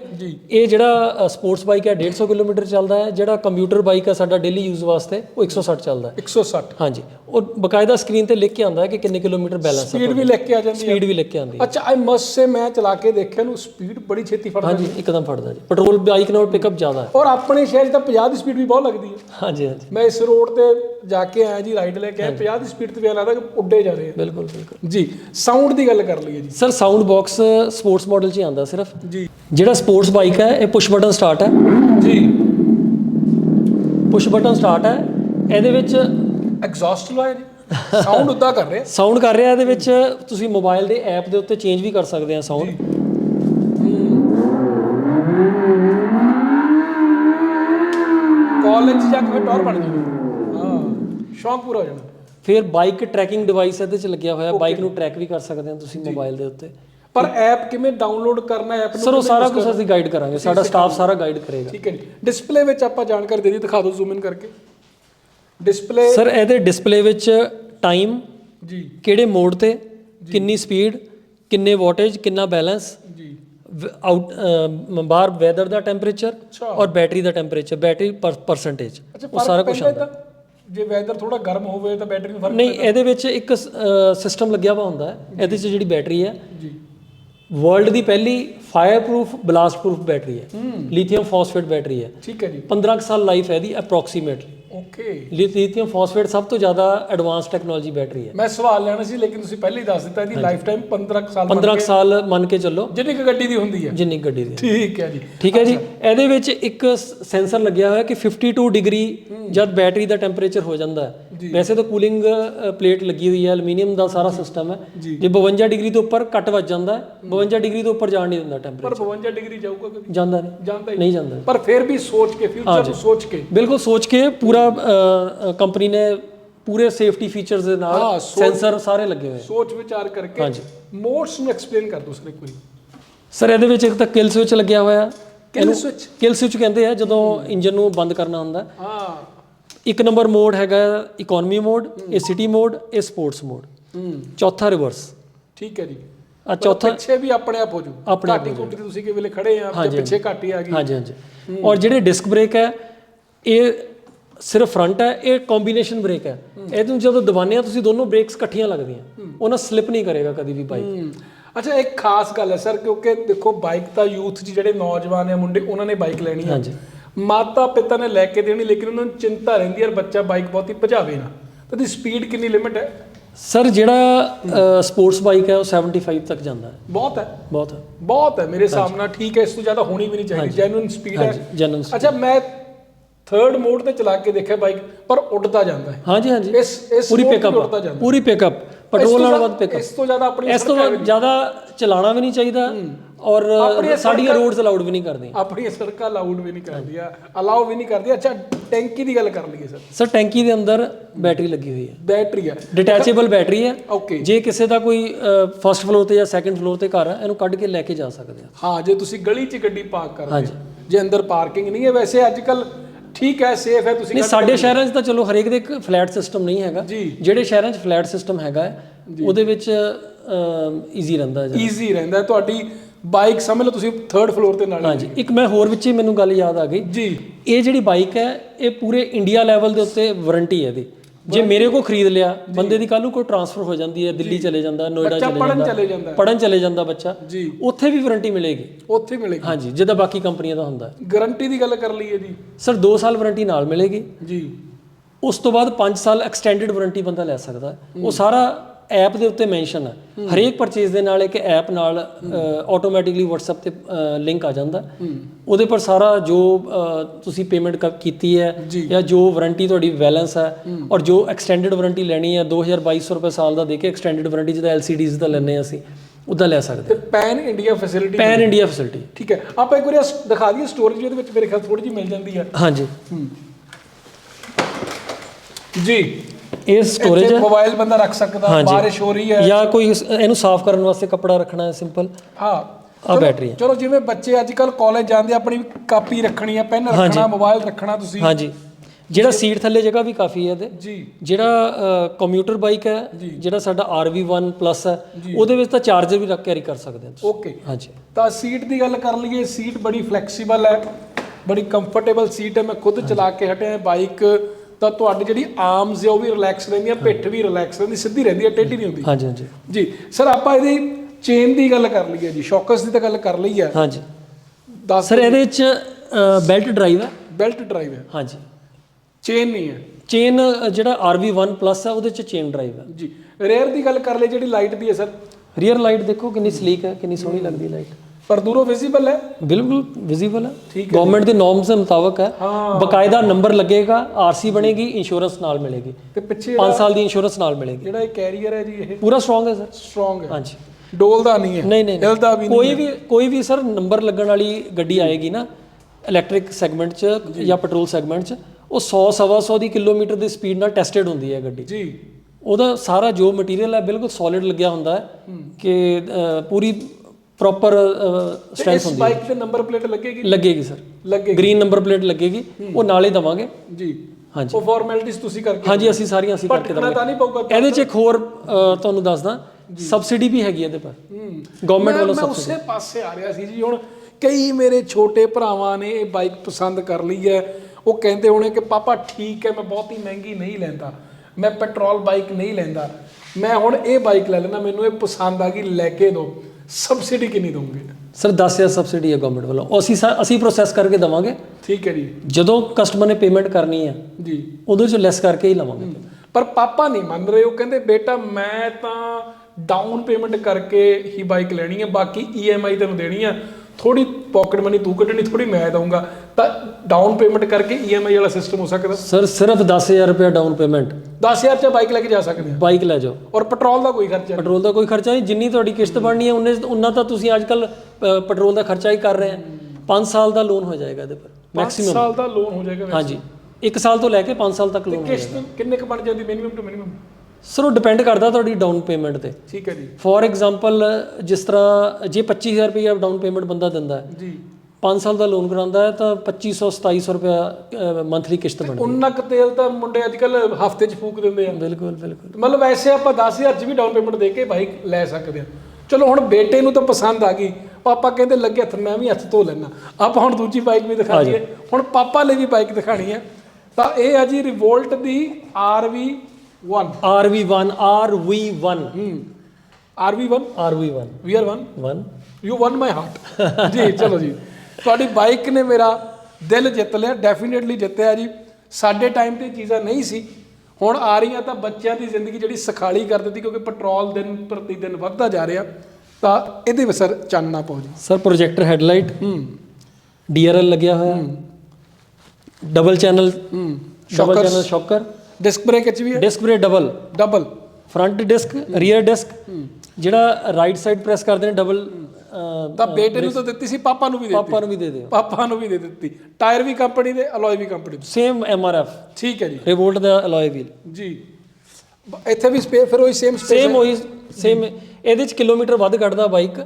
ਇਹ ਜਿਹੜਾ ਸਪੋਰਟਸ ਬਾਈਕ ਹੈ 150 ਕਿਲੋਮੀਟਰ ਚੱਲਦਾ ਹੈ ਜਿਹੜਾ ਕੰਪਿਊਟਰ ਬਾਈਕ ਹੈ ਸਾਡਾ ਡੇਲੀ ਯੂਜ਼ ਵਾਸਤੇ ਉਹ 160 ਚੱਲਦਾ ਹੈ। 160 ਹਾਂਜੀ। ਉਹ ਬਕਾਇਦਾ ਸਕਰੀਨ ਤੇ ਲਿਖ ਕੇ ਆਉਂਦਾ ਹੈ ਕਿ ਕਿੰਨੇ ਕਿਲੋਮੀਟਰ ਬੈਲੈਂਸ ਹੈ ਸਪੀਡ ਵੀ ਲੈ ਕੇ ਆ ਜਾਂਦੀ ਹੈ। ਸਪੀਡ ਵੀ ਲਿਖ ਕੇ ਆਉਂਦੀ ਹੈ। ਅੱਛਾ ਆਈ ਮਸਟ ਸੇ ਮੈਂ ਚਲਾ ਕੇ ਦੇਖਿਆ ਨੂੰ ਸਪੀਡ ਬੜੀ ਛੇਤੀ ਫੜਦਾ ਹਾਂਜੀ ਇੱਕਦਮ ਫੜਦਾ ਜੀ। ਪੈਟਰੋਲ ਬਾਈਕ ਨਾਲ ਪਿਕਅਪ ਜ਼ਿਆਦਾ ਹੈ। ਔਰ ਆਪਣੇ ਸ਼ਹਿਰ 'ਚ ਤਾਂ 50 ਦੀ ਸਪੀਡ ਵੀ ਬਹੁਤ ਲੱਗਦੀ ਹੈ। ਹਾਂਜੀ ਹਾਂਜੀ। ਮੈਂ ਇਸ ਰੋਡ ਤੇ ਜਾ ਕੇ ਆਇਆ ਜੀ ਰਾਈਡ ਲੈ ਕੇ ਆਇਆ 50 ਦੀ ਸਪੀਡ ਤੇ ਵੀ ਲੱਗਦਾ ਕਿ ਉੱਡੇ ਜਾ ਰਹੇ ਬਿਲਕੁਲ ਬਿਲਕੁਲ। ਜੀ। ਸਾਊਂਡ ਦੀ ਗੱਲ ਕਰ ਲਈਏ ਜੀ। Sir sound box sports model 'ਚ ਹੀ ਆਉਂਦਾ ਸਿਰਫ। ਜੀ। ਜਿਹੜਾ ਸਪੋਰਟਸ ਬਾਈਕ ਹੈ ਇਹ ਪੁਸ਼ ਬਟਨ ਸਟਾਰਟ ਹੈ। ਜੀ। ਪੁਸ਼ ਬਟਨ ਸਟਾਰਟ ਹੈ। ਇਹਦੇ ਵਿੱਚ ਐਗਜ਼ੌਸਟ ਲਾਇਆ ਜੀ। ਸਾਊਂਡ ਉਦਾਂ ਕਰ ਰਿਹਾ। ਸਾਊਂਡ ਕਰ ਰਿਹਾ ਇਹਦੇ ਵਿੱਚ ਤੁਸੀਂ ਮੋਬਾਈਲ ਦੇ ਐਪ ਦੇ ਉੱਤੇ ਚੇਂਜ ਵੀ ਕਰ ਸਕਦੇ ਆ ਸਾਊਂਡ ਕਾਲਜ ਜਾ ਕੇ ਟੌਰ ਬਣ ਜਾਊਗਾ। ਹਾਂ ਸ਼ੌਂਕ ਪੂਰਾ ਹੋ ਜਾਣਾ। ਫਿਰ ਬਾਈਕ ਟਰੈਕਿੰਗ ਡਿਵਾਈਸ ਇਹਦੇ 'ਚ ਲੱਗਿਆ ਹੋਇਆ ਬਾਈਕ ਨੂੰ ਟਰੈਕ ਵੀ ਕਰ ਸਕਦੇ ਆ ਤੁਸੀਂ ਮੋਬਾਈਲ ਦੇ ਉੱਤੇ। ਪਰ ਐਪ ਕਿਵੇਂ ਡਾਊਨਲੋਡ ਕਰਨਾ ਐਪ ਨੂੰ ਸਰ ਉਹ ਸਾਰਾ ਕੁਝ ਅਸੀਂ ਗਾਈਡ ਕਰਾਂਗੇ ਸਾਡਾ ਸਟਾਫ ਸਾਰਾ ਗਾਈਡ ਕਰੇਗਾ। ਠੀਕ ਹੈ ਜੀ। ਡਿਸਪਲੇ ਵਿੱਚ ਆਪਾਂ ਜਾਣਕਾਰੀ ਦੇ ਦੀ ਦਿਖਾ ਦਿਓ ਜ਼ੂਮ ਇਨ ਕਰਕੇ। ਡਿਸਪਲੇ ਸਰ ਇਹਦੇ ਡਿਸਪਲੇ ਵਿੱਚ ਟਾਈਮ ਜੀ। ਕਿਹੜੇ ਮੋਡ ਤੇ ਕਿੰਨੀ ਸਪੀਡ ਕਿੰਨੇ ਵਾਟੇਜ ਕਿੰਨਾ ਬੈਲੈਂਸ ਜੀ। ਆਊਟ ਬਾਹਰ ਵੈਦਰ ਦਾ ਟੈਂਪਰੇਚਰ। ਔਰ ਬੈਟਰੀ ਦਾ ਟੈਂਪਰੇਚਰ ਬੈਟਰੀ ਪਰਸੈਂਟੇਜ ਉਹ ਸਾਰਾ ਕੁਝ ਇਹਦਾ? ਜੇ ਵੈਦਰ ਥੋੜਾ ਗਰਮ ਹੋਵੇ ਤਾਂ ਬੈਟਰੀ ਨੂੰ ਫ਼ਰਕ ਨਹੀਂ ਇਹਦੇ ਵਿੱਚ ਇੱਕ ਸਿਸਟਮ ਲੱਗਿਆ ਹੋਇਆ ਹੁੰਦਾ ਹੈ। ਇਹਦੇ 'ਚ ਜਿਹੜੀ ਬੈਟਰੀ ਹੈ ਜੀ। ਵਰਲਡ ਦੀ ਪਹਿਲੀ fire proof blast proof battery ਹੈ। ਲਿਥੀਅਮ ਫਾਸਫੇਟ ਬੈਟਰੀ ਹੈ। ਠੀਕ ਹੈ ਜੀ। 15 ਕੁ ਸਾਲ ਲਾਈਫ ਹੈ ਇਹਦੀ ਅਪਰੋਕਸੀਮੇਟਲੀ ਓਕੇ। ਲਿਥੀਅਮ ਫਾਸਫੇਟ ਸਭ ਤੋਂ ਜ਼ਿਆਦਾ ਐਡਵਾਂਸ ਟੈਕਨੋਲੋਜੀ ਬੈਟਰੀ ਹੈ। ਮੈਂ ਸਵਾਲ ਲੈਣਾ ਸੀ ਲੇਕਿਨ ਤੁਸੀਂ ਪਹਿਲੇ ਹੀ ਦੱਸ ਦਿੱਤਾ ਇਹਦੀ ਲਾਈਫ ਟਾਈਮ 15 ਕੁ ਸਾਲ 15 ਕੁ ਸਾਲ ਮੰਨ ਕੇ ਚੱਲੋ। ਜਿੰਨੀ ਕੁ ਗੱਡੀ ਦੀ ਹੁੰਦੀ ਹੈ। ਜਿੰਨੀ ਗੱਡੀ ਦੀ। ਠੀਕ ਹੈ ਜੀ। ਠੀਕ ਹੈ ਜੀ। ਇਹਦੇ ਵਿੱਚ ਇੱਕ ਸੈਂਸਰ ਲੱਗਿਆ ਹੋਇਆ ਕਿ 52 ਡਿਗਰੀ ਜਦ ਬੈਟਰੀ ਦਾ ਟੈਂਪਰੇਚਰ ਹੋ ਜਾਂਦਾ ਹੈ। ਵੈਸੇ ਤਾਂ ਕੂਲਿੰਗ ਪਲੇਟ ਲੱਗੀ ਹੋਈ ਹੈ ਐਲੂਮੀਨੀਅਮ ਦਾ ਸਾਰਾ ਸਿਸਟਮ ਹੈ। ਜੇ। 52 ਡਿਗਰੀ ਤੋਂ ਉੱਪਰ ਘੱਟ ਵੱਜ ਜਾਂਦਾ ਹੈ 52 ਡਿਗਰੀ ਤੋਂ ਉੱਪਰ ਜਾਣ ਨਹੀਂ ਦਿੰਦਾ ਟੈਂਪਰੇਚਰ ਪਰ 52 ਡਿਗਰੀ ਜਾਊਗਾ ਕਦੀ ਜਾਂਦਾ ਨਹੀਂ। ਜਾਂਦਾ ਹੀ ਨਹੀਂ ਜਾਂਦਾ। ਪਰ ਫਿਰ ਵੀ ਸੋਚ ਕੇ ਫਿਊਚਰ ਨੂੰ ਸੋਚ ਕੇ। ਬਿਲਕੁਲ ਸੋਚ ਕੇ ਪੂਰਾ ਕੰਪਨੀ ਨੇ ਪੂਰੇ ਸੇਫਟੀ ਫੀਚਰਸ ਦੇ ਨਾਲ ਸੈਂਸਰ ਸਾਰੇ ਲੱਗੇ ਹੋਏ ਸੋਚ ਵਿਚਾਰ ਕਰਕੇ। ਮੋਡਸ ਨੂੰ ਐਕਸਪਲੇਨ ਕਰ ਦਿਓ ਸਰ ਇੱਕ ਵਾਰੀ। ਸਰ ਇਹਦੇ ਵਿੱਚ ਇੱਕ ਤਾਂ ਕਿਲ ਸਵਿਚ ਲੱਗਿਆ ਹੋਇਆ ਕਿਲ ਸਵਿਚ? ਕਿਲ ਸਵਿਚ ਕਹਿੰਦੇ ਆ ਜਦੋਂ ਇੰਜਨ ਨੂੰ ਬੰਦ ਕਰਨਾ ਹੁੰਦਾ ਹਾਂ। ਇੱਕ ਨੰਬਰ ਮੋਡ ਹੈਗਾ ਇਕਨੋਮੀ ਮੋਡ ਇਹ ਸਿਟੀ ਮੋਡ ਇਹ ਸਪੋਰਟਸ ਮੋਡ ਹੂੰ। ਚੌਥਾ ਰਿਵਰਸ ਠੀਕ ਹੈ ਜੀ। ਆ ਚੌਥਾ ਪਿੱਛੇ ਵੀ ਆਪਣੇ ਆਪ ਹੋ ਜੂ ਘਾਟੀ ਕੁੱਟੀ ਤੁਸੀਂ ਕਿ ਵੇਲੇ ਖੜੇ ਆ ਪਿੱਛੇ ਘਾਟੀ ਆ ਗਈ। ਹਾਂਜੀ ਹਾਂਜੀ। ਔਰ ਜਿਹੜੇ ਡਿਸਕ ਬ੍ਰੇਕ ਹੈ ਇਹ ਸਿਰਫ ਫਰੰਟ ਹੈ ਇਹ ਕੰਬੀਨੇਸ਼ਨ ਬ੍ਰੇਕ ਹੈ। ਇਹ ਤੁਸੀਂ ਜਦੋਂ ਦਬਾਉਂਦੇ ਆ ਤੁਸੀਂ ਦੋਨੋਂ ਬ੍ਰੇਕਸ ਇਕੱਠੀਆਂ ਲੱਗਦੀਆਂ। ਉਹਨਾਂ ਸਲਿਪ ਨਹੀਂ ਕਰੇਗਾ ਕਦੀ ਵੀ ਬਾਈਕ ਹੂੰ। ਅੱਛਾ ਇੱਕ ਖਾਸ ਗੱਲ ਹੈ ਸਰ ਕਿਉਂਕਿ ਦੇਖੋ ਬਾਈਕ ਤਾਂ ਯੂਥ ਜਿਹੜੇ ਨੌਜਵਾਨ ਆ ਮੁੰਡੇ ਉਹਨਾਂ ਨੇ ਬਾਈਕ ਲੈਣੀ ਆ। ਹਾਂਜੀ। ਮਾਤਾ ਪਿਤਾ ਨੇ ਲੈ ਕੇ ਦੇਣੀ ਲੇਕਿਨ ਉਹਨਾਂ ਨੂੰ ਚਿੰਤਾ ਰਹਿੰਦੀ ਹੈ ਬੱਚਾ ਬਾਈਕ ਬਹੁਤੀ ਭਜਾਵੇ ਨਾ। ਤਾਂ ਦੀ ਸਪੀਡ ਕਿੰਨੀ ਲਿਮਿਟ ਹੈ? ਸਰ ਜਿਹੜਾ ਸਪੋਰਟਸ ਬਾਈਕ ਹੈ ਉਹ 75 ਤੱਕ ਜਾਂਦਾ ਹੈ। ਬਹੁਤ ਹੈ? ਬਹੁਤ ਹੈ। ਬਹੁਤ ਹੈ ਮੇਰੇ ਨਾਲ ਠੀਕ ਹੈ ਇਸ ਤੋਂ ਜ਼ਿਆਦਾ ਹੋਣੀ ਵੀ ਨਹੀਂ ਚਾਹੀਦੀ ਜੈਨੂਇਨ ਸਪੀਡ ਹੈ। ਅੱਛਾ ਮੈਂ ਥਰਡ ਮੋਡ ਤੇ ਚਲਾ ਕੇ ਦੇਖਿਆ ਬਾਈਕ ਪਰ ਉੱਡਦਾ ਜਾਂਦਾ ਹੈ। ਹਾਂਜੀ ਹਾਂਜੀ। ਇਸ ਇਸ ਪੂਰੀ ਪਿਕਅਪ ਪੂਰੀ ਪਿਕਅਪ ਪੈਟਰੋਲ ਨਾਲ ਵੱਧ ਪਿਕਅਪ ਇਸ ਤੋਂ ਜ਼ਿਆਦਾ ਆਪਣੀ ਇਸ ਤੋਂ ਜ਼ਿਆਦਾ ਚਲਾਣਾ ਵੀ ਨਹੀਂ ਚਾਹੀਦਾ ਔਰ ਸਾਡੀਆਂ ਰੋਡਸ ਅਲਾਉਡ ਵੀ ਨਹੀਂ ਕਰਦੀਆਂ। ਆਪਣੀਆਂ ਸੜਕਾਂ ਅਲਾਉਡ ਵੀ ਨਹੀਂ ਕਰਦੀਆਂ। ਅਲਾਉ ਵੀ ਨਹੀਂ ਕਰਦੀਆਂ। ਅੱਛਾ ਟੈਂਕੀ ਦੀ ਗੱਲ ਕਰ ਲਈਏ ਸਰ ਸਰ ਟੈਂਕੀ ਦੇ ਅੰਦਰ ਬੈਟਰੀ ਲੱਗੀ ਹੋਈ ਹੈ। ਬੈਟਰੀ ਹੈ। ਡਿਟੈਚੇਬਲ ਬੈਟਰੀ ਹੈ। ਓਕੇ ਜੇ ਕਿਸੇ ਦਾ ਕੋਈ ਫਰਸਟ ਫਲੋਰ ਤੇ ਜਾਂ ਸੈਕੰਡ ਫਲੋਰ ਤੇ ਘਰ ਹੈ ਇਹਨੂੰ ਕੱਢ ਕੇ ਲੈ ਕੇ ਜਾ ਸਕਦੇ ਆ। ਹਾਂ ਜੇ ਤੁਸੀਂ ਗਲੀ 'ਚ ਗੱਡੀ ਪਾਰਕ ਕਰਦੇ ਹੋ। ਜੇ ਅੰਦਰ ਪਾਰਕਿੰਗ ਨਹੀਂ ਹੈ ਵੈਸੇ ਅੱਜ ਕੱਲ ਠੀਕ ਹੈ ਸੇਫ ਹੈ ਤੁਸੀਂ ਨਹੀਂ ਸਾਡੇ ਸ਼ਹਿਰਾਂ 'ਚ ਤਾਂ ਚਲੋ ਹਰੇਕ ਦੇ ਇੱਕ ਫਲੈਟ ਸਿਸਟਮ ਨਹੀਂ ਹੈਗਾ। ਜੀ। ਜਿਹੜੇ ਸ਼ਹਿਰਾਂ 'ਚ ਫਲੈਟ ਸਿਸਟਮ ਹੈਗਾ ਉਹਦੇ ਵਿੱਚ ਈਜ਼ੀ ਰਹਿੰਦਾ ਹੈ ਈਜ਼ੀ ਰਹਿੰਦਾ। ਤੁਹਾਡੀ ਬਾਈਕ ਸਮਝ ਲਓ ਤੁਸੀਂ ਥਰਡ ਫਲੋਰ ਤੇ ਨਾਲ ਹਾਂਜੀ ਇੱਕ ਮੈਂ ਹੋਰ ਵਿੱਚ ਮੈਨੂੰ ਗੱਲ ਯਾਦ ਆ ਗਈ। ਜੀ। ਇਹ ਜਿਹੜੀ ਬਾਈਕ ਹੈ ਇਹ ਪੂਰੇ ਇੰਡੀਆ ਲੈਵਲ ਦੇ ਉੱਤੇ ਵਾਰੰਟੀ ਹੈ ਇਹਦੀ। ਜੇ ਮੇਰੇ ਕੋ ਖਰੀਦ ਲਿਆ ਬੰਦੇ ਦੀ ਕੱਲ ਨੂੰ ਕੋਈ ਟਰਾਂਸਫਰ ਹੋ ਜਾਂਦੀ ਹੈ ਦਿੱਲੀ ਚਲੇ ਜਾਂਦਾ ਨੋਇਡਾ ਚਲੇ ਪੜਨ ਜਾਂਦਾ ਚਲੇ ਜਾਂਦਾ। ਪੜਨ ਚਲੇ ਜਾਂਦਾ ਬੱਚਾ ਜੀ। ਉੱਥੇ ਵੀ ਵਾਰੰਟੀ ਮਿਲੇਗੀ। ਉੱਥੇ ਮਿਲੇਗੀ। ਹਾਂਜੀ ਜਿੱਦਾਂ ਬਾਕੀ ਕੰਪਨੀਆਂ ਦਾ ਹੁੰਦਾ ਹੈ। ਗਾਰੰਟੀ ਦੀ ਗੱਲ ਕਰ ਲਈਏ ਜੀ। ਸਰ 2 ਸਾਲ ਵਾਰੰਟੀ ਨਾਲ ਮਿਲੇਗੀ। ਜੀ। ਉਸ ਤੋਂ ਬਾਅਦ 5 ਸਾਲ ਐਕਸਟੈਂਡਡ ਵਾਰੰਟੀ ਬੰਦਾ ਲੈ ਸਕਦਾ ਉਹ ਸਾਰਾ ਐਪ ਦੇ ਉੱਤੇ ਮੈਂਸ਼ਨ ਹੈ। ਹਰੇਕ ਪਰਚੇਸ ਦੇ ਨਾਲ ਇੱਕ ਐਪ ਨਾਲ ਆਟੋਮੈਟਿਕਲੀ WhatsApp ਤੇ ਲਿੰਕ ਆ ਜਾਂਦਾ। ਉਹਦੇ ਪਰ ਸਾਰਾ ਜੋ ਤੁਸੀਂ ਪੇਮੈਂਟ ਕੀਤੀ ਹੈ ਜਾਂ। ਜੋ ਵਾਰੰਟੀ ਤੁਹਾਡੀ ਬੈਲੈਂਸ ਹੈ ਔਰ ਜੋ ਐਕਸਟੈਂਡਡ ਵਾਰੰਟੀ ਲੈਣੀ ਹੈ 2200 ਰੁਪਏ ਸਾਲ ਦਾ ਦੇ ਕੇ ਐਕਸਟੈਂਡਡ ਵਾਰੰਟੀ ਜਿਹਦਾ LCDs ਦਾ ਲੈਣੇ ਅਸੀਂ ਉਹਦਾ ਲੈ ਸਕਦੇ pan India facility pan India facility ਠੀਕ ਹੈ। ਆਪਾਂ ਇੱਕ ਵਾਰੀ ਦਿਖਾ ਦਈਏ ਸਟੋਰੇਜ ਉਹਦੇ ਵਿੱਚ ਮੇਰੇ ਖਿਆਲ ਥੋੜੀ ਜਿਹੀ ਮਿਲ ਜਾਂਦੀ ਹੈ। ਹਾਂਜੀ। ਜੀ। ਇਹ ਸਟੋਰੇਜ ਹੈ। ਮੋਬਾਈਲ ਬੰਦਾ ਰੱਖ ਸਕਦਾ। ਬਾਰਿਸ਼ ਹੋ ਰਹੀ ਹੈ। ਜਾਂ ਕੋਈ ਇਸ- ਇਹਨੂੰ ਸਾਫ਼ ਕਰਨ ਵਾਸਤੇ ਕੱਪੜਾ ਰੱਖਣਾ ਹੈ ਸਿੰਪਲ ਹਾਂ। ਆ ਬੈਟਰੀ ਹੈ। ਚਲੋ ਜਿਵੇਂ ਬੱਚੇ ਅੱਜ ਕੱਲ ਕਾਲਜ ਜਾਂਦੇ ਆਪਣੀ ਕਾਪੀ ਰੱਖਣੀ ਆ ਪੈਨ ਰੱਖਣਾ ਮੋਬਾਈਲ ਰੱਖਣਾ ਤੁਸੀਂ। ਹਾਂਜੀ। ਜਿਹੜਾ ਸੀਟ ਥੱਲੇ ਜਗ੍ਹਾ ਵੀ ਕਾਫੀ ਹੈ ਇਹਦੇ। ਜੀ। ਜਿਹੜਾ ਕੰਪਿਊਟਰ ਬਾਈਕ ਹੈ ਜਿਹੜਾ ਸਾਡਾ RV1 ਪਲੱਸ ਹੈ ਉਹਦੇ ਵਿੱਚ ਤਾਂ ਚਾਰਜਰ ਵੀ ਰੱਖ ਕੈਰੀ ਕਰ ਸਕਦੇ ਹਾਂ ਤੁਸੀਂ। ਓਕੇ ਹਾਂਜੀ। ਤਾਂ ਸੀਟ ਦੀ ਗੱਲ ਕਰ ਲਈਏ ਸੀਟ ਬੜੀ ਫਲੈਕਸੀਬਲ ਹੈ ਬੜੀ ਕੰਫਰਟੇਬਲ ਸੀਟ ਹੈ। ਮੈਂ ਖੁਦ ਚਲਾ ਕੇ ਹਟਿਆ ਬਾਈਕ ਤਾਂ ਤੁਹਾਡੀ ਜਿਹੜੀ ਆਰਮਸ ਹੈ ਉਹ ਵੀ ਰਿਲੈਕਸ ਰਹਿੰਦੀਆਂ ਪਿੱਠ ਵੀ ਰਿਲੈਕਸ ਰਹਿੰਦੀ ਸਿੱਧੀ ਰਹਿੰਦੀ ਹੈ ਟੇਢੀ ਨਹੀਂ ਹੁੰਦੀ। ਹਾਂਜੀ ਹਾਂਜੀ। ਜੀ ਸਰ ਆਪਾਂ ਇਹਦੀ ਚੇਨ ਦੀ ਗੱਲ ਕਰ ਲਈਏ ਜੀ ਸ਼ੌਕਸ ਦੀ ਤਾਂ ਗੱਲ ਕਰ ਲਈ ਹੈ ਹਾਂਜੀ। 10 ਸਰ ਇਹਦੇ ਵਿੱਚ ਬੈਲਟ ਡਰਾਈਵ ਹੈ ਬੈਲਟ ਡਰਾਈਵ ਹੈ ਹਾਂਜੀ। ਚੇਨ ਨਹੀਂ ਹੈ ਚੇਨ ਜਿਹੜਾ RV1 ਪਲੱਸ ਹੈ ਉਹਦੇ ਚ ਚੇਨ ਡਰਾਈਵ ਹੈ ਜੀ ਰੇਅਰ ਦੀ ਗੱਲ ਕਰ ਲਈ ਜਿਹੜੀ ਲਾਈਟ ਦੀ ਹੈ ਸਰ। ਰੀਅਰ ਲਾਈਟ ਦੇਖੋ ਕਿੰਨੀ ਸਲੀਕ ਹੈ ਕਿੰਨੀ ਸੋਹਣੀ ਲੱਗਦੀ ਲਾਈਟ ਪਰ ਦੂਰੋਂ ਵਿਜ਼ੀਬਲ ਹੈ। ਬਿਲਕੁਲ ਵਿਜ਼ੀਬਲ ਹੈ। ਠੀਕ ਗਵਰਨਮੈਂਟ ਦੇ ਨੋਰਮਸ ਦੇ ਮੁਤਾਬਕ ਹੈ। ਹਾਂ। ਬਕਾਇਦਾ ਨੰਬਰ ਲੱਗੇਗਾ ਆਰਸੀ ਬਣੇਗੀ ਇੰਸ਼ੋਰੈਂਸ ਨਾਲ ਮਿਲੇਗੀ। ਤੇ ਪਿੱਛੇ 5 ਸਾਲ ਦੀ ਇੰਸ਼ੋਰੈਂਸ ਨਾਲ ਮਿਲੇਗੀ। ਜਿਹੜਾ ਇਹ ਕੈਰੀਅਰ ਹੈ ਜੀ ਇਹ। ਪੂਰਾ ਸਟਰੋਂਗ ਹੈ ਸਰ ਸਟਰੋਂਗ ਹੈ। ਹਾਂਜੀ। ਡੋਲਦਾ ਨਹੀਂ ਹੈ। ਨਹੀਂ ਨਹੀਂ ਨਹੀਂ। ਹਿਲਦਾ ਵੀ ਨਹੀਂ ਕੋਈ ਵੀ ਕੋਈ ਵੀ ਸਰ ਨੰਬਰ ਲੱਗਣ ਵਾਲੀ ਗੱਡੀ ਆਏਗੀ ਨਾ ਇਲੈਕਟ੍ਰਿਕ ਸੈਗਮੈਂਟ 'ਚ ਜਾਂ। ਪੈਟਰੋਲ ਸੈਗਮੈਂਟ 'ਚ ਉਹ 100 ਸਵਾ 100 ਦੀ ਕਿਲੋਮੀਟਰ ਦੀ ਸਪੀਡ ਨਾਲ ਟੈਸਟਡ ਹੁੰਦੀ ਹੈ ਗੱਡੀ। ਜੀ। ਉਹਦਾ ਸਾਰਾ ਜੋ ਮਟੀਰੀਅਲ ਹੈ ਬਿਲਕੁਲ ਸੋਲਿਡ ਲੱਗਿਆ ਹੁੰਦਾ ਹੈ ਕਿ ਅ, ਪੂਰੀ ਪ੍ਰੋਪਰ ਸਟਰੈਂਥ ਇਸ ਹੁੰਦੀ ਬਾਈਕ ਤੇ ਨੰਬਰ ਪਲੇਟ ਲੱਗੇਗੀ? ਹੈ ਲੱਗੇਗੀ ਸਰ ਲੱਗੇ ਗ੍ਰੀਨ ਨੰਬਰ ਪਲੇਟ ਲੱਗੇਗੀ। ਉਹ ਨਾਲੇ ਦਵਾਂਗੇ। ਜੀ। ਹਾਂਜੀ। ਉਹ ਫਾਰਮੈਲਿਟੀਜ਼ ਤੁਸੀਂ ਕਰਕੇ ਹਾਂਜੀ ਅਸੀਂ ਸਾਰੀਆਂ ਅਸੀਂ ਕਰਕੇ ਦਵਾਂਗੇ ਤਾਂ ਨਹੀਂ ਪਊਗਾ ਇਹਦੇ 'ਚ ਇੱਕ ਹੋਰ ਤੁਹਾਨੂੰ ਦੱਸਦਾ। ਸਬਸਿਡੀ ਵੀ ਹੈਗੀ ਇਹਦੇ ਪਰ। ਗਵਰਨਮੈਂਟ ਵੱਲੋਂ ਮੈਂ ਉਸੇ ਪਾਸੇ ਆ ਰਿਹਾ ਸੀ ਜੀ। ਹੁਣ ਕਈ ਮੇਰੇ ਛੋਟੇ ਭਰਾਵਾਂ ਨੇ ਇਹ ਬਾਈਕ ਪਸੰਦ ਕਰ ਲਈ ਹੈ। ਉਹ ਕਹਿੰਦੇ ਹੋਣੇ ਕਿ ਪਾਪਾ ਠੀਕ ਹੈ ਮੈਂ ਬਹੁਤੀ ਮਹਿੰਗੀ ਨਹੀਂ ਲੈਂਦਾ। ਮੈਂ ਪੈਟਰੋਲ ਬਾਈਕ ਨਹੀਂ ਲੈਂਦਾ। ਮੈਂ ਹੁਣ ਇਹ ਬਾਈਕ ਲੈ ਲੈਣਾ ਮੈਨੂੰ ਇਹ ਪਸੰਦ ਆ ਗਈ ਲੈ ਕੇ ਦਿਓ। ਸਬਸਿਡੀ ਕਿੰਨੀ ਦੋਗੇ ਸਰ 10000 ਸਬਸਿਡੀ ਹੈ ਗਵਰਨਮੈਂਟ ਵੱਲੋਂ। ਅਸੀਂ ਅਸੀਂ ਪ੍ਰੋਸੈਸ ਕਰਕੇ ਦਵਾਂਗੇ। ਠੀਕ ਹੈ ਜੀ। ਜਦੋਂ ਕਸਟਮਰ ਨੇ ਪੇਮੈਂਟ ਕਰਨੀ ਹੈ ਜੀ। ਉਹਦੇ ਚੋਂ ਲੈਸ ਕਰਕੇ ਹੀ ਲਵਾਂਗੇ। ਪਰ ਪਾਪਾ ਨਹੀਂ ਮੰਨ ਰਹੇ ਉਹ ਕਹਿੰਦੇ ਬੇਟਾ ਮੈਂ ਤਾਂ ਡਾਊਨ ਪੇਮੈਂਟ ਕਰਕੇ ਹੀ ਬਾਈਕ ਲੈਣੀ ਹੈ ਬਾਕੀ ਈਐਮਆਈ ਤੈਨੂੰ ਦੇਣੀ ਹੈ। ਥੋੜੀ ਪਾਕਟ ਮਨੀ ਤੂੰ ਕੱਢਣੀ ਥੋੜੀ ਮੈਂ ਦਊਂਗਾ। ਤਾਂ ਡਾਊਨ ਪੇਮੈਂਟ ਕਰਕੇ ਈਐਮਆਈ ਵਾਲਾ ਸਿਸਟਮ ਹੋ ਸਕਦਾ। ਸਰ ਸਿਰਫ 10000 ਰੁਪਏ ਡਾਊਨ ਪੇਮੈਂਟ 10000 ਚ ਬਾਈਕ ਲੈ ਕੇ ਜਾ ਸਕਦੇ ਆ। ਬਾਈਕ ਲੈ ਜਾਓ। ਔਰ ਪੈਟਰੋਲ ਦਾ ਕੋਈ ਖਰਚਾ ਨਹੀਂ। ਪੈਟਰੋਲ ਦਾ ਕੋਈ ਖਰਚਾ ਨਹੀਂ ਜਿੰਨੀ ਤੁਹਾਡੀ ਕਿਸ਼ਤ ਬਣਨੀ ਹੈ ਉਹਨੇ ਉਨਾ ਤਾਂ ਤੁਸੀਂ ਅੱਜਕੱਲ ਪੈਟਰੋਲ ਦਾ ਖਰਚਾ ਹੀ ਕਰ ਰਹੇ ਹੋ। 5 ਸਾਲ ਦਾ ਲੋਨ ਹੋ ਜਾਏਗਾ ਇਹਦੇ ਪਰ 5 ਮੈਕਸਿਮਮ ਸਾਲ ਦਾ ਲੋਨ ਹੋ ਜਾਏਗਾ ਹਾਂਜੀ। 1 ਸਾਲ ਤੋਂ ਲੈ ਕੇ 5 ਸਾਲ ਤੱਕ ਲੋਨ ਕਿਸ਼ਤ ਕਿੰਨੇ ਕ ਬਣ ਜਾਂਦੀ ਮਿਨੀਮਮ ਟੂ ਮਿਨੀਮਮ ਸਰ ਉਹ ਡਿਪੈਂਡ ਕਰਦਾ ਤੁਹਾਡੀ ਡਾਊਨ ਪੇਮੈਂਟ ਤੇ। ਠੀਕ ਹੈ ਜੀ। ਫੋਰ ਐਗਜ਼ਾਮਪਲ ਜਿਸ ਤਰ੍ਹਾਂ ਜੇ 25000 ਰੁਪਏ ਡਾਊਨ ਪੇਮੈਂਟ ਬੰਦਾ ਦਿੰਦਾ ਹੈ ਜੀ। 5 ਸਾਲ ਦਾ ਲੋਨ ਕਰਾਉਂਦਾ ਹੈ ਤਾਂ 2500 2700 ਰੁਪਏ ਮੰਥਲੀ ਕਿਸ਼ਤ ਬਣਦੀ ਉਨਾ ਕੁ ਤੇਲ ਤਾਂ ਮੁੰਡੇ ਅੱਜ ਕੱਲ ਹਫ਼ਤੇ ਚ ਫੂਕ ਦਿੰਦੇ ਆ। ਹੈ ਬਿਲਕੁਲ। ਬਿਲਕੁਲ ਮਤਲਬ ਵੈਸੇ ਆਪਾਂ 10000 ਚ ਵੀ ਡਾਊਨ ਪੇਮੈਂਟ ਦੇ ਕੇ ਬਾਈਕ ਲੈ ਸਕਦੇ ਆ। ਚਲੋ ਹੁਣ ਬੇਟੇ ਨੂੰ ਤਾਂ ਪਸੰਦ ਆ ਗਈ। ਪਾਪਾ ਕਹਿੰਦੇ ਲੱਗੇ ਹੱਥ ਮੈਂ ਵੀ ਹੱਥ ਧੋ ਲੈਣਾ ਆਪਾਂ ਹੁਣ ਦੂਜੀ ਬਾਈਕ ਵੀ ਦਿਖਾ ਲਈਏ ਹੁਣ ਪਾਪਾ ਲਈ ਵੀ ਬਾਈਕ ਦਿਖਾਣੀ ਹੈ ਤਾਂ ਇਹ ਆ ਜੀ ਰਿਵੋਲਟ ਦੀ RV1 RV1 RV1 ਹੂੰ RV1 RV1 we are 1 1 you won my heart ਜੀ ਚਲੋ ਜੀ ਤੁਹਾਡੀ ਬਾਈਕ ਨੇ ਮੇਰਾ ਦਿਲ ਜਿੱਤ ਲਿਆ ਡੈਫੀਨਿਟਲੀ ਜਿੱਤਿਆ ਜੀ ਸਾਡੇ ਟਾਈਮ ਤੇ ਚੀਜ਼ਾਂ ਨਹੀਂ ਸੀ ਹੁਣ ਆ ਰਹੀਆਂ ਤਾਂ ਬੱਚਿਆਂ ਦੀ ਜ਼ਿੰਦਗੀ ਜਿਹੜੀ ਸਖਾਲੀ ਕਰ ਦਿੱਤੀ ਕਿਉਂਕਿ ਪੈਟਰੋਲ ਦਿਨ ਪ੍ਰਤੀ ਦਿਨ ਵੱਧਦਾ ਜਾ ਰਿਹਾ ਤਾਂ ਇਹਦੇ ਵਿੱਚ ਸਰ ਚਾਨਣਾ ਪਾਓ ਜੀ ਸਰ ਪ੍ਰੋਜੈਕਟਰ ਹੈਡਲਾਈਟ ਹੂੰ DRL ਲੱਗਿਆ ਹੋਇਆ ਡਬਲ ਚੈਨਲ ਹੂੰ double shocker channel shocker disc brake ਵਿੱਚ ਵੀ ਹੈ? Disc brake double double front disc rear disc ਜਿਹੜਾ ਰਾਈਟ ਸਾਈਡ ਪ੍ਰੈਸ ਕਰਦੇ ਨੇ ਡਬਲ ਤਾਂ ਬੇਟੇ ਨੂੰ ਤਾਂ ਦਿੱਤੀ ਸੀ ਪਾਪਾ ਨੂੰ ਵੀ ਦੇ ਦਿੱਤੀ। ਪਾਪਾ ਨੂੰ ਵੀ ਦੇ ਦਿਓ। ਪਾਪਾ ਨੂੰ ਵੀ ਦੇ ਦਿੱਤੀ। ਟਾਇਰ ਵੀ ਕੰਪਨੀ ਦੇ ਅਲੋਏ ਵੀ ਕੰਪਨੀ ਦੇ। ਸੇਮ ਐਮਆਰਐਫ ਠੀਕ ਹੈ ਜੀ। ਰਿਵੋਲਟ ਦਾ ਅਲੋਏ ਵੀਲ ਜੀ। ਇੱਥੇ ਵੀ ਸਪੇਸ ਫਿਰ ਉਹੀ ਸੇਮ ਸਪੇਸ ਸੇਮ ਉਹੀ ਸੇਮ ਇਹਦੇ ਚ ਕਿਲੋਮੀਟਰ ਵੱਧ ਕੱਢਦਾ ਬਾਈਕ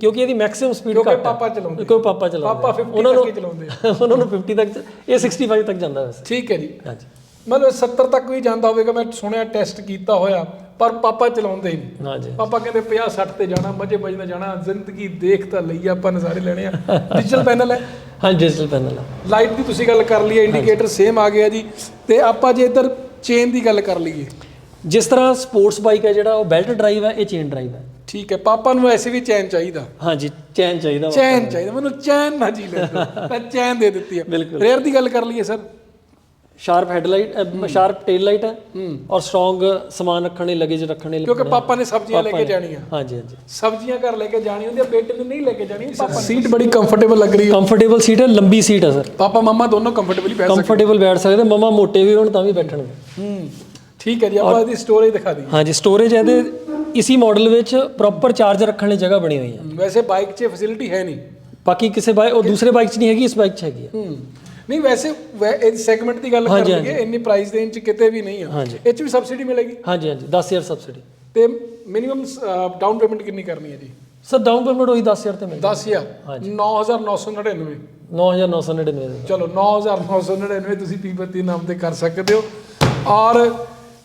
ਕਿਉਂਕਿ ਇਹਦੀ ਮੈਕਸਿਮਮ ਸਪੀਡ ਘੱਟ ਹੈ। ਪਾਪਾ ਚਲਾਉਂਦੇ। ਕੋਈ ਪਾਪਾ ਚਲਾਉਂਦਾ ਪਾਪਾ 50 ਉਹਨਾਂ ਨੂੰ ਤੱਕ ਹੀ ਚਲਾਉਂਦੇ ਉਹਨਾਂ ਨੂੰ 50 ਤੱਕ ਚ- ਇਹ 65 ਤੱਕ ਜਾਂਦਾ ਵੈਸੇ। ਠੀਕ ਹੈ ਜੀ। ਹਾਂਜੀ। ਮਤਲਬ 70 ਤੱਕ ਵੀ ਜਾਂਦਾ ਹੋਵੇਗਾ ਮੈਂ ਸੁਣਿਆ ਟੈਸਟ ਕੀਤਾ ਹੋਇਆ ਪਰ ਪਾਪਾ ਚਲਾਉਂਦੇ ਹੀ ਨਹੀਂ। ਹਾਂਜੀ ਪਾਪਾ ਕਹਿੰਦੇ 50 60 ਤੇ ਜਾਣਾ ਮਜੇ ਮਜੇ ਨਾਲ ਜਾਣਾ ਜ਼ਿੰਦਗੀ ਦੇਖ ਤਾਂ ਲਈ ਆਪਾਂ ਨਜ਼ਾਰੇ ਲੈਣੇ ਆ। ਡਿਜੀਟਲ ਪੈਨਲ ਹੈ। ਹਾਂ ਡਿਜੀਟਲ ਪੈਨਲ ਆ। ਲਾਈਟ ਦੀ ਤੁਸੀਂ ਗੱਲ ਕਰ ਲਈ ਹੈ ਇੰਡੀਕੇਟਰ ਸੇਮ ਆ ਗਿਆ ਜੀ। ਤੇ ਆਪਾਂ ਜੇ ਇੱਧਰ ਚੇਨ ਦੀ ਗੱਲ ਕਰ ਲਈਏ। ਜਿਸ ਤਰ੍ਹਾਂ ਸਪੋਰਟਸ ਬਾਈਕ ਹੈ ਜਿਹੜਾ ਉਹ ਬੈਲਟ ਡਰਾਈਵ ਹੈ ਇਹ ਚੇਨ ਡਰਾਈਵ ਹੈ। ਠੀਕ ਹੈ ਪਾਪਾ ਨੂੰ ਐਸੇ ਵੀ ਚੈਨ ਚਾਹੀਦਾ। ਹਾਂਜੀ ਚੈਨ ਚਾਹੀਦਾ। ਚੈਨ ਚਾਹੀਦਾ ਮੈਨੂੰ ਚੈਨ ਨਾ ਜੀ ਲੈ ਦਿਓ। ਤਾਂ ਚੈਨ ਦੇ ਦਿੱਤੀ ਹੈ। ਰੇਅਰ ਦੀ ਗੱਲ ਕਰ ਲਈਏ sir. Sharp headlight sharp tail light ਹੈ। ਔਰ ਸਟਰੋਂਗ ਸਮਾਨ ਰੱਖਣ ਲਈ ਲਗੇਜ ਰੱਖਣ ਲਈ ਕਿਉਂਕਿ ਪਾਪਾ ਨੇ ਸਬਜ਼ੀਆਂ ਲੈ ਕੇ ਜਾਣੀਆਂ। ਹਾਂਜੀ ਹਾਂਜੀ। ਸਬਜ਼ੀਆਂ ਘਰ ਲੈ ਕੇ ਜਾਣੀ ਹੁੰਦੀ ਆ ਬੇਟੇ ਨੂੰ ਨਹੀਂ ਲੈ ਕੇ ਜਾਣੀ ਪਾਪਾ ਸੀਟ ਬੜੀ ਕੰਫਰਟੇਬਲ ਲੱਗ ਰਹੀ ਹੈ ਕੰਫਰਟੇਬਲ ਸੀਟ ਹੈ ਲੰਬੀ ਸੀਟ ਹੈ ਸਰ ਪਾਪਾ ਮਮਾ ਦੋਨੋਂ ਕੰਫਰਟੇਬਲੀ ਬੈਠ ਸਕਦੇ। ਕੰਫਰਟੇਬਲ ਬੈਠ ਸਕਦੇ ਮਮਾ ਮੋਟੇ ਵੀ ਹੋਣ ਤਾਂ ਵੀ ਬੈਠਣਗੇ। ਹੂੰ। ਠੀਕ ਹੈ ਜੀ ਆਪਾਂ ਇਹਦੀ ਸਟੋਰੇਜ ਦਿਖਾ ਦਈਏ। ਹਾਂਜੀ ਸਟੋਰੇਜ ਇਹਦੇ ਇਸੀ ਮਾਡਲ ਵਿੱਚ ਪ੍ਰੋਪਰ ਚਾਰਜਰ ਰੱਖਣ ਲਈ ਜਗ੍ਹਾ ਬਣੀ ਹੋਈ ਹੈ। ਵੈਸੇ ਬਾਈਕ 'ਚ ਫੈਸਿਲਿਟੀ ਹੈ ਨਹੀਂ। ਬਾਕੀ ਕਿਸੇ ਬਾਈਕ ਉਹ ਦੂਸਰੇ ਬਾਈਕ 'ਚ ਨਹੀਂ ਹੈਗੀ ਇਸ ਬਾਈਕ 'ਚ ਹੈਗੀ ਹੈ। ਹੂੰ। ਨਹੀਂ ਵੈਸੇ ਇਹ ਸੈਗਮੈਂਟ ਦੀ ਗੱਲ ਹਾਂਜੀ, ਲਈਏ ਇੰਨੀ ਪ੍ਰਾਈਸ ਰੇਂਜ 'ਚ ਕਿਤੇ ਵੀ ਨਹੀਂ ਆ। ਹਾਂਜੀ। ਇਹ 'ਚ ਵੀ ਸਬਸਿਡੀ ਮਿਲੇਗੀ? ਹਾਂਜੀ ਹਾਂਜੀ। 10000 ਸਬਸਿਡੀ ਤੇ ਮਿਨੀਮਮ ਡਾਊਨ ਪੇਮੈਂਟ ਕਿੰਨੀ ਕਰਨੀ ਹੈ ਜੀ? ਸਰ ਡਾਊਨ ਪੇਮੈਂਟ ਉਹੀ 10000 ਤੇ ਮਿਲ 10000 9999 9999 ਦੇ। ਚਲੋ 9999 ਤੁਸੀਂ ਪੀਪਤੀ ਨਾਮ ਤੇ ਕਰ ਸਕਦੇ ਹੋ। ਔਰ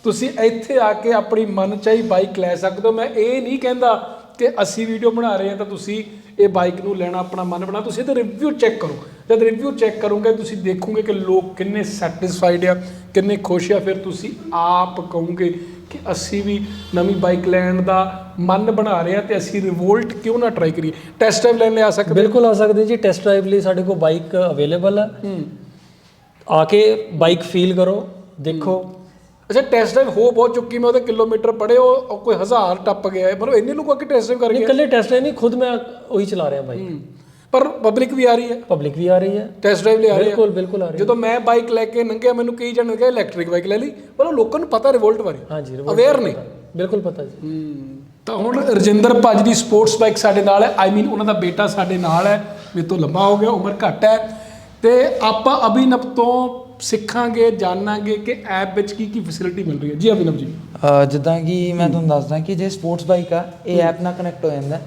ਤੁਸੀਂ ਇੱਥੇ ਆ ਕੇ ਆਪਣੀ ਮਨਚਾਹੀ ਬਾਈਕ ਲੈ ਸਕਦੇ ਹੋ। ਮੈਂ ਇਹ ਨਹੀਂ ਕਹਿੰਦਾ ਕਿ ਅਸੀਂ ਵੀਡੀਓ ਬਣਾ ਰਹੇ ਹਾਂ ਤਾਂ ਤੁਸੀਂ ਇਹ ਬਾਈਕ ਨੂੰ ਲੈਣਾ ਆਪਣਾ ਮਨ ਬਣਾ ਤੁਸੀਂ ਇਹਦਾ ਰਿਵਿਊ ਚੈੱਕ ਕਰੋ। ਜਦ ਰਿਵਿਊ ਚੈੱਕ ਕਰੋਗੇ ਤੁਸੀਂ ਦੇਖੋਗੇ ਕਿ ਲੋਕ ਕਿੰਨੇ ਸੈਟੀਸਫਾਈਡ ਆ ਕਿੰਨੇ ਖੁਸ਼ ਆ ਫਿਰ ਤੁਸੀਂ ਆਪ ਕਹੋਗੇ ਕਿ ਅਸੀਂ ਵੀ ਨਵੀਂ ਬਾਈਕ ਲੈਣ ਦਾ ਮਨ ਬਣਾ ਰਹੇ ਹਾਂ ਤੇ ਅਸੀਂ ਰਿਵੋਲਟ ਕਿਉਂ ਨਾ ਟਰਾਈ ਕਰੀਏ? ਟੈਸਟ ਡਰਾਈਵ ਲੈਣ ਲਈ ਆ ਸਕਦੇ? ਬਿਲਕੁਲ ਆ ਸਕਦੇ ਜੀ। ਟੈਸਟ ਡਰਾਈਵ ਲਈ ਸਾਡੇ ਕੋਲ ਬਾਈਕ ਅਵੇਲੇਬਲ ਹੈ। ਆ ਕੇ ਬਾਈਕ ਫੀਲ ਕਰੋ ਦੇਖੋ। ਅੱਛਾ ਟੈਸਟ ਡਰਾਈਵ ਹੋ ਬਹੁਤ ਚੁੱਕੀ ਮੈਂ ਉਹਦੇ ਕਿਲੋਮੀਟਰ ਪੜੇ ਉਹ ਕੋਈ ਹਜ਼ਾਰ ਟੱਪ ਗਿਆ ਹੈ। ਮਤਲਬ ਇੰਨੇ ਲੋਕ ਕੇ ਟੈਸਟ ਡਰਾਈਵ ਕਰ ਨਹੀਂ ਇਕੱਲੇ ਟੈਸਟ ਡਰਾਈਵ ਨਹੀਂ ਖੁਦ ਮੈਂ ਉਹੀ ਚਲਾ ਰਿਹਾ ਬਾਈਕ ਹੂੰ। ਪਰ ਪਬਲਿਕ ਵੀ ਆ ਰਹੀ ਹੈ। ਪਬਲਿਕ ਵੀ ਆ ਰਹੀ ਹੈ। ਟੈਸਟ ਡਰਾਈਵ ਲਈ ਆ ਰਹੀ। ਹੈ ਬਿਲਕੁਲ ਬਿਲਕੁਲ ਆ ਰਹੀ ਹੈ। ਜਦੋਂ ਮੈਂ ਬਾਈਕ ਲੈ ਕੇ ਲੰਘਿਆ ਮੈਨੂੰ ਕਈ ਜਣ ਨੇ ਕਿਹਾ ਇਲੈਕਟ੍ਰਿਕ ਬਾਈਕ ਲੈ ਲਈ। ਪਰ ਲੋਕਾਂ ਨੂੰ ਪਤਾ ਰਿਵੋਲਟ ਬਾਰੇ। ਹਾਂਜੀ ਅਵੇਅਰ ਨਹੀਂ ਬਿਲਕੁਲ ਪਤਾ ਜੀ। ਤਾਂ ਹੁਣ ਰਜਿੰਦਰ ਭੱਜ ਦੀ ਸਪੋਰਟਸ ਬਾਈਕ ਸਾਡੇ ਨਾਲ ਹੈ। ਆਈ ਮੀਨ ਉਹਨਾਂ ਦਾ ਬੇਟਾ ਸਾਡੇ ਨਾਲ ਹੈ। ਮੇਰੇ ਤੋਂ ਲੰਬਾ ਹੋ ਗਿਆ ਉਮਰ ਘੱਟ ਹੈ। ਤੇ ਆਪਾਂ ਅਭਿਨਵ ਤੋਂ ਸਿੱਖਾਂਗੇ ਜਾਣਾਂਗੇ ਕਿ ਐਪ ਵਿੱਚ ਕੀ ਕੀ ਫੈਸਿਲਿਟੀ ਮਿਲ ਰਹੀ ਹੈ। ਜੀ ਅਭਿਨਵ ਜੀ। ਅਹ ਜਿੱਦਾਂ ਕਿ ਮੈਂ ਤੁਹਾਨੂੰ ਦੱਸਦਾ ਕਿ ਜੇ ਸਪੋਰਟਸ ਬਾਈਕ ਆ ਇਹ ਐਪ ਨਾਲ ਕਨੈਕਟ ਹੋ ਜਾਂਦਾ।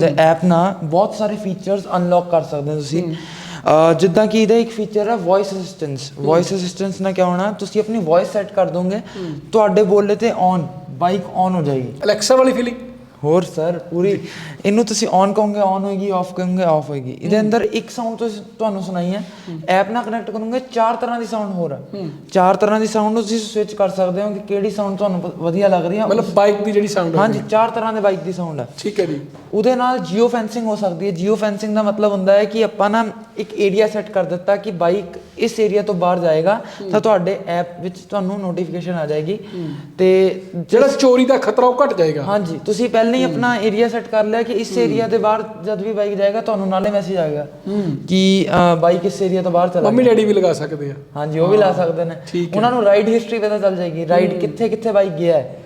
ਤੇ ਐਪ ਨਾਲ ਬਹੁਤ ਸਾਰੇ ਫੀਚਰਸ ਅਨਲੌਕ ਕਰ ਸਕਦੇ ਹੋ ਤੁਸੀਂ। ਅਹ ਜਿੱਦਾਂ ਕਿ ਇਹਦਾ ਇੱਕ ਫੀਚਰ ਹੈ ਵੌਇਸ ਅਸਿਸਟੈਂਸ ਵੌਇਸ ਅਸਿਸਟੈਂਸ ਨਾਲ ਕੀ ਹੋਣਾ ਤੁਸੀਂ ਆਪਣੀ ਵੌਇਸ ਸੈੱਟ ਕਰ ਦੋਗੇ ਤੁਹਾਡੇ ਬੋਲੇ ਤੇ ਔਨ ਬਾਈਕ ਔਨ ਹੋ ਜਾਏਗੀ। ਅਲੈਕਸਾ ਵਾਲੀ ਫੀਲਿੰਗ ਹੋਰ ਸਰ ਪੂਰੀ ਇਹਨੂੰ ਤੁਸੀਂ ਔਨ ਕਹੋਗੇ ਔਨ ਹੋਏਗੀ ਆਫ ਕਹੋਗੇ ਆਫ ਹੋਏਗੀ। ਇਹਦੇ ਅੰਦਰ ਇੱਕ ਸਾਊਂਡ ਤੁਸੀਂ ਤੁਹਾਨੂੰ ਸੁਣਾਈ ਹੈ। ਐਪ ਨਾਲ ਕਨੈਕਟ ਕਰੋਗੇ ਚਾਰ ਤਰ੍ਹਾਂ ਦੀ ਸਾਊਂਡ ਹੋਰ ਹੈ। ਚਾਰ ਤਰ੍ਹਾਂ ਦੀ ਸਾਊਂਡ ਤੁਸੀਂ ਸਵਿਚ ਕਰ ਸਕਦੇ ਹੋ ਕਿ ਕਿਹੜੀ ਸਾਊਂਡ ਤੁਹਾਨੂੰ ਵਧੀਆ ਲੱਗ ਰਹੀ ਹੈ। ਮਤਲਬ ਬਾਈਕ ਦੀ ਜਿਹੜੀ ਸਾਊਂਡ ਹੈ ਹਾਂਜੀ ਚਾਰ ਤਰ੍ਹਾਂ ਦੇ ਬਾਈਕ ਦੀ ਸਾਊਂਡ ਹੈ। ਠੀਕ ਹੈ ਜੀ। ਉਹਦੇ ਨਾਲ ਜੀਓ ਫੈਂਸਿੰਗ ਹੋ ਸਕਦੀ ਹੈ। ਜੀਓ ਫੈਂਸਿੰਗ ਦਾ ਮਤਲਬ ਹੁੰਦਾ ਹੈ ਕਿ ਆਪਾਂ ਨਾ ਇੱਕ ਏਰੀਆ ਸੈੱਟ ਕਰ ਦਿੱਤਾ ਕਿ ਬਾਈਕ ਇਸ ਏਰੀਆ ਤੋਂ ਬਾਹਰ ਜਾਏਗਾ ਤਾਂ ਤੁਹਾਡੇ ਐਪ ਵਿੱਚ ਤੁਹਾਨੂੰ ਨੋਟੀਫਿਕੇਸ਼ਨ ਆ ਜਾਏਗੀ। ਤੇ ਜਿਹੜਾ ਚੋਰੀ ਦਾ ਖਤਰਾ ਉਹ ਘਟ ਜਾਏਗਾ। ਹਾਂਜੀ ਤੁਸੀਂ ਪਹਿਲਾਂ ਹੀ ਆਪਣਾ ਏਰੀਆ ਸੈੱਟ ਕਰ ਲਿਆ ਕਿ ਇਸ ਏਰੀਆ ਦੇ ਬਾਹਰ ਜਦ ਵੀ ਬਾਈਕ ਜਾਏਗਾ ਤੁਹਾਨੂੰ ਨਾਲੇ ਮੈਸੇਜ ਆਏਗਾ ਕਿ ਬਾਈਕ ਇਸ ਏਰੀਆ ਤੋਂ ਬਾਹਰ ਚਲਾ ਮੰਮੀ ਡੈਡੀ ਵੀ ਲਗਾ ਸਕਦੇ ਆ। ਹਾਂਜੀ ਉਹ ਵੀ ਲਾ ਸਕਦੇ ਨੇ। ਉਹਨਾਂ ਨੂੰ ਰਾਈਡ ਹਿਸਟਰੀ ਪਤਾ ਚੱਲ ਜਾਏਗੀ। ਰਾਈਡ ਕਿੱਥੇ ਕਿੱਥੇ ਬਾਈਕ ਗਿਆ ਹੈ।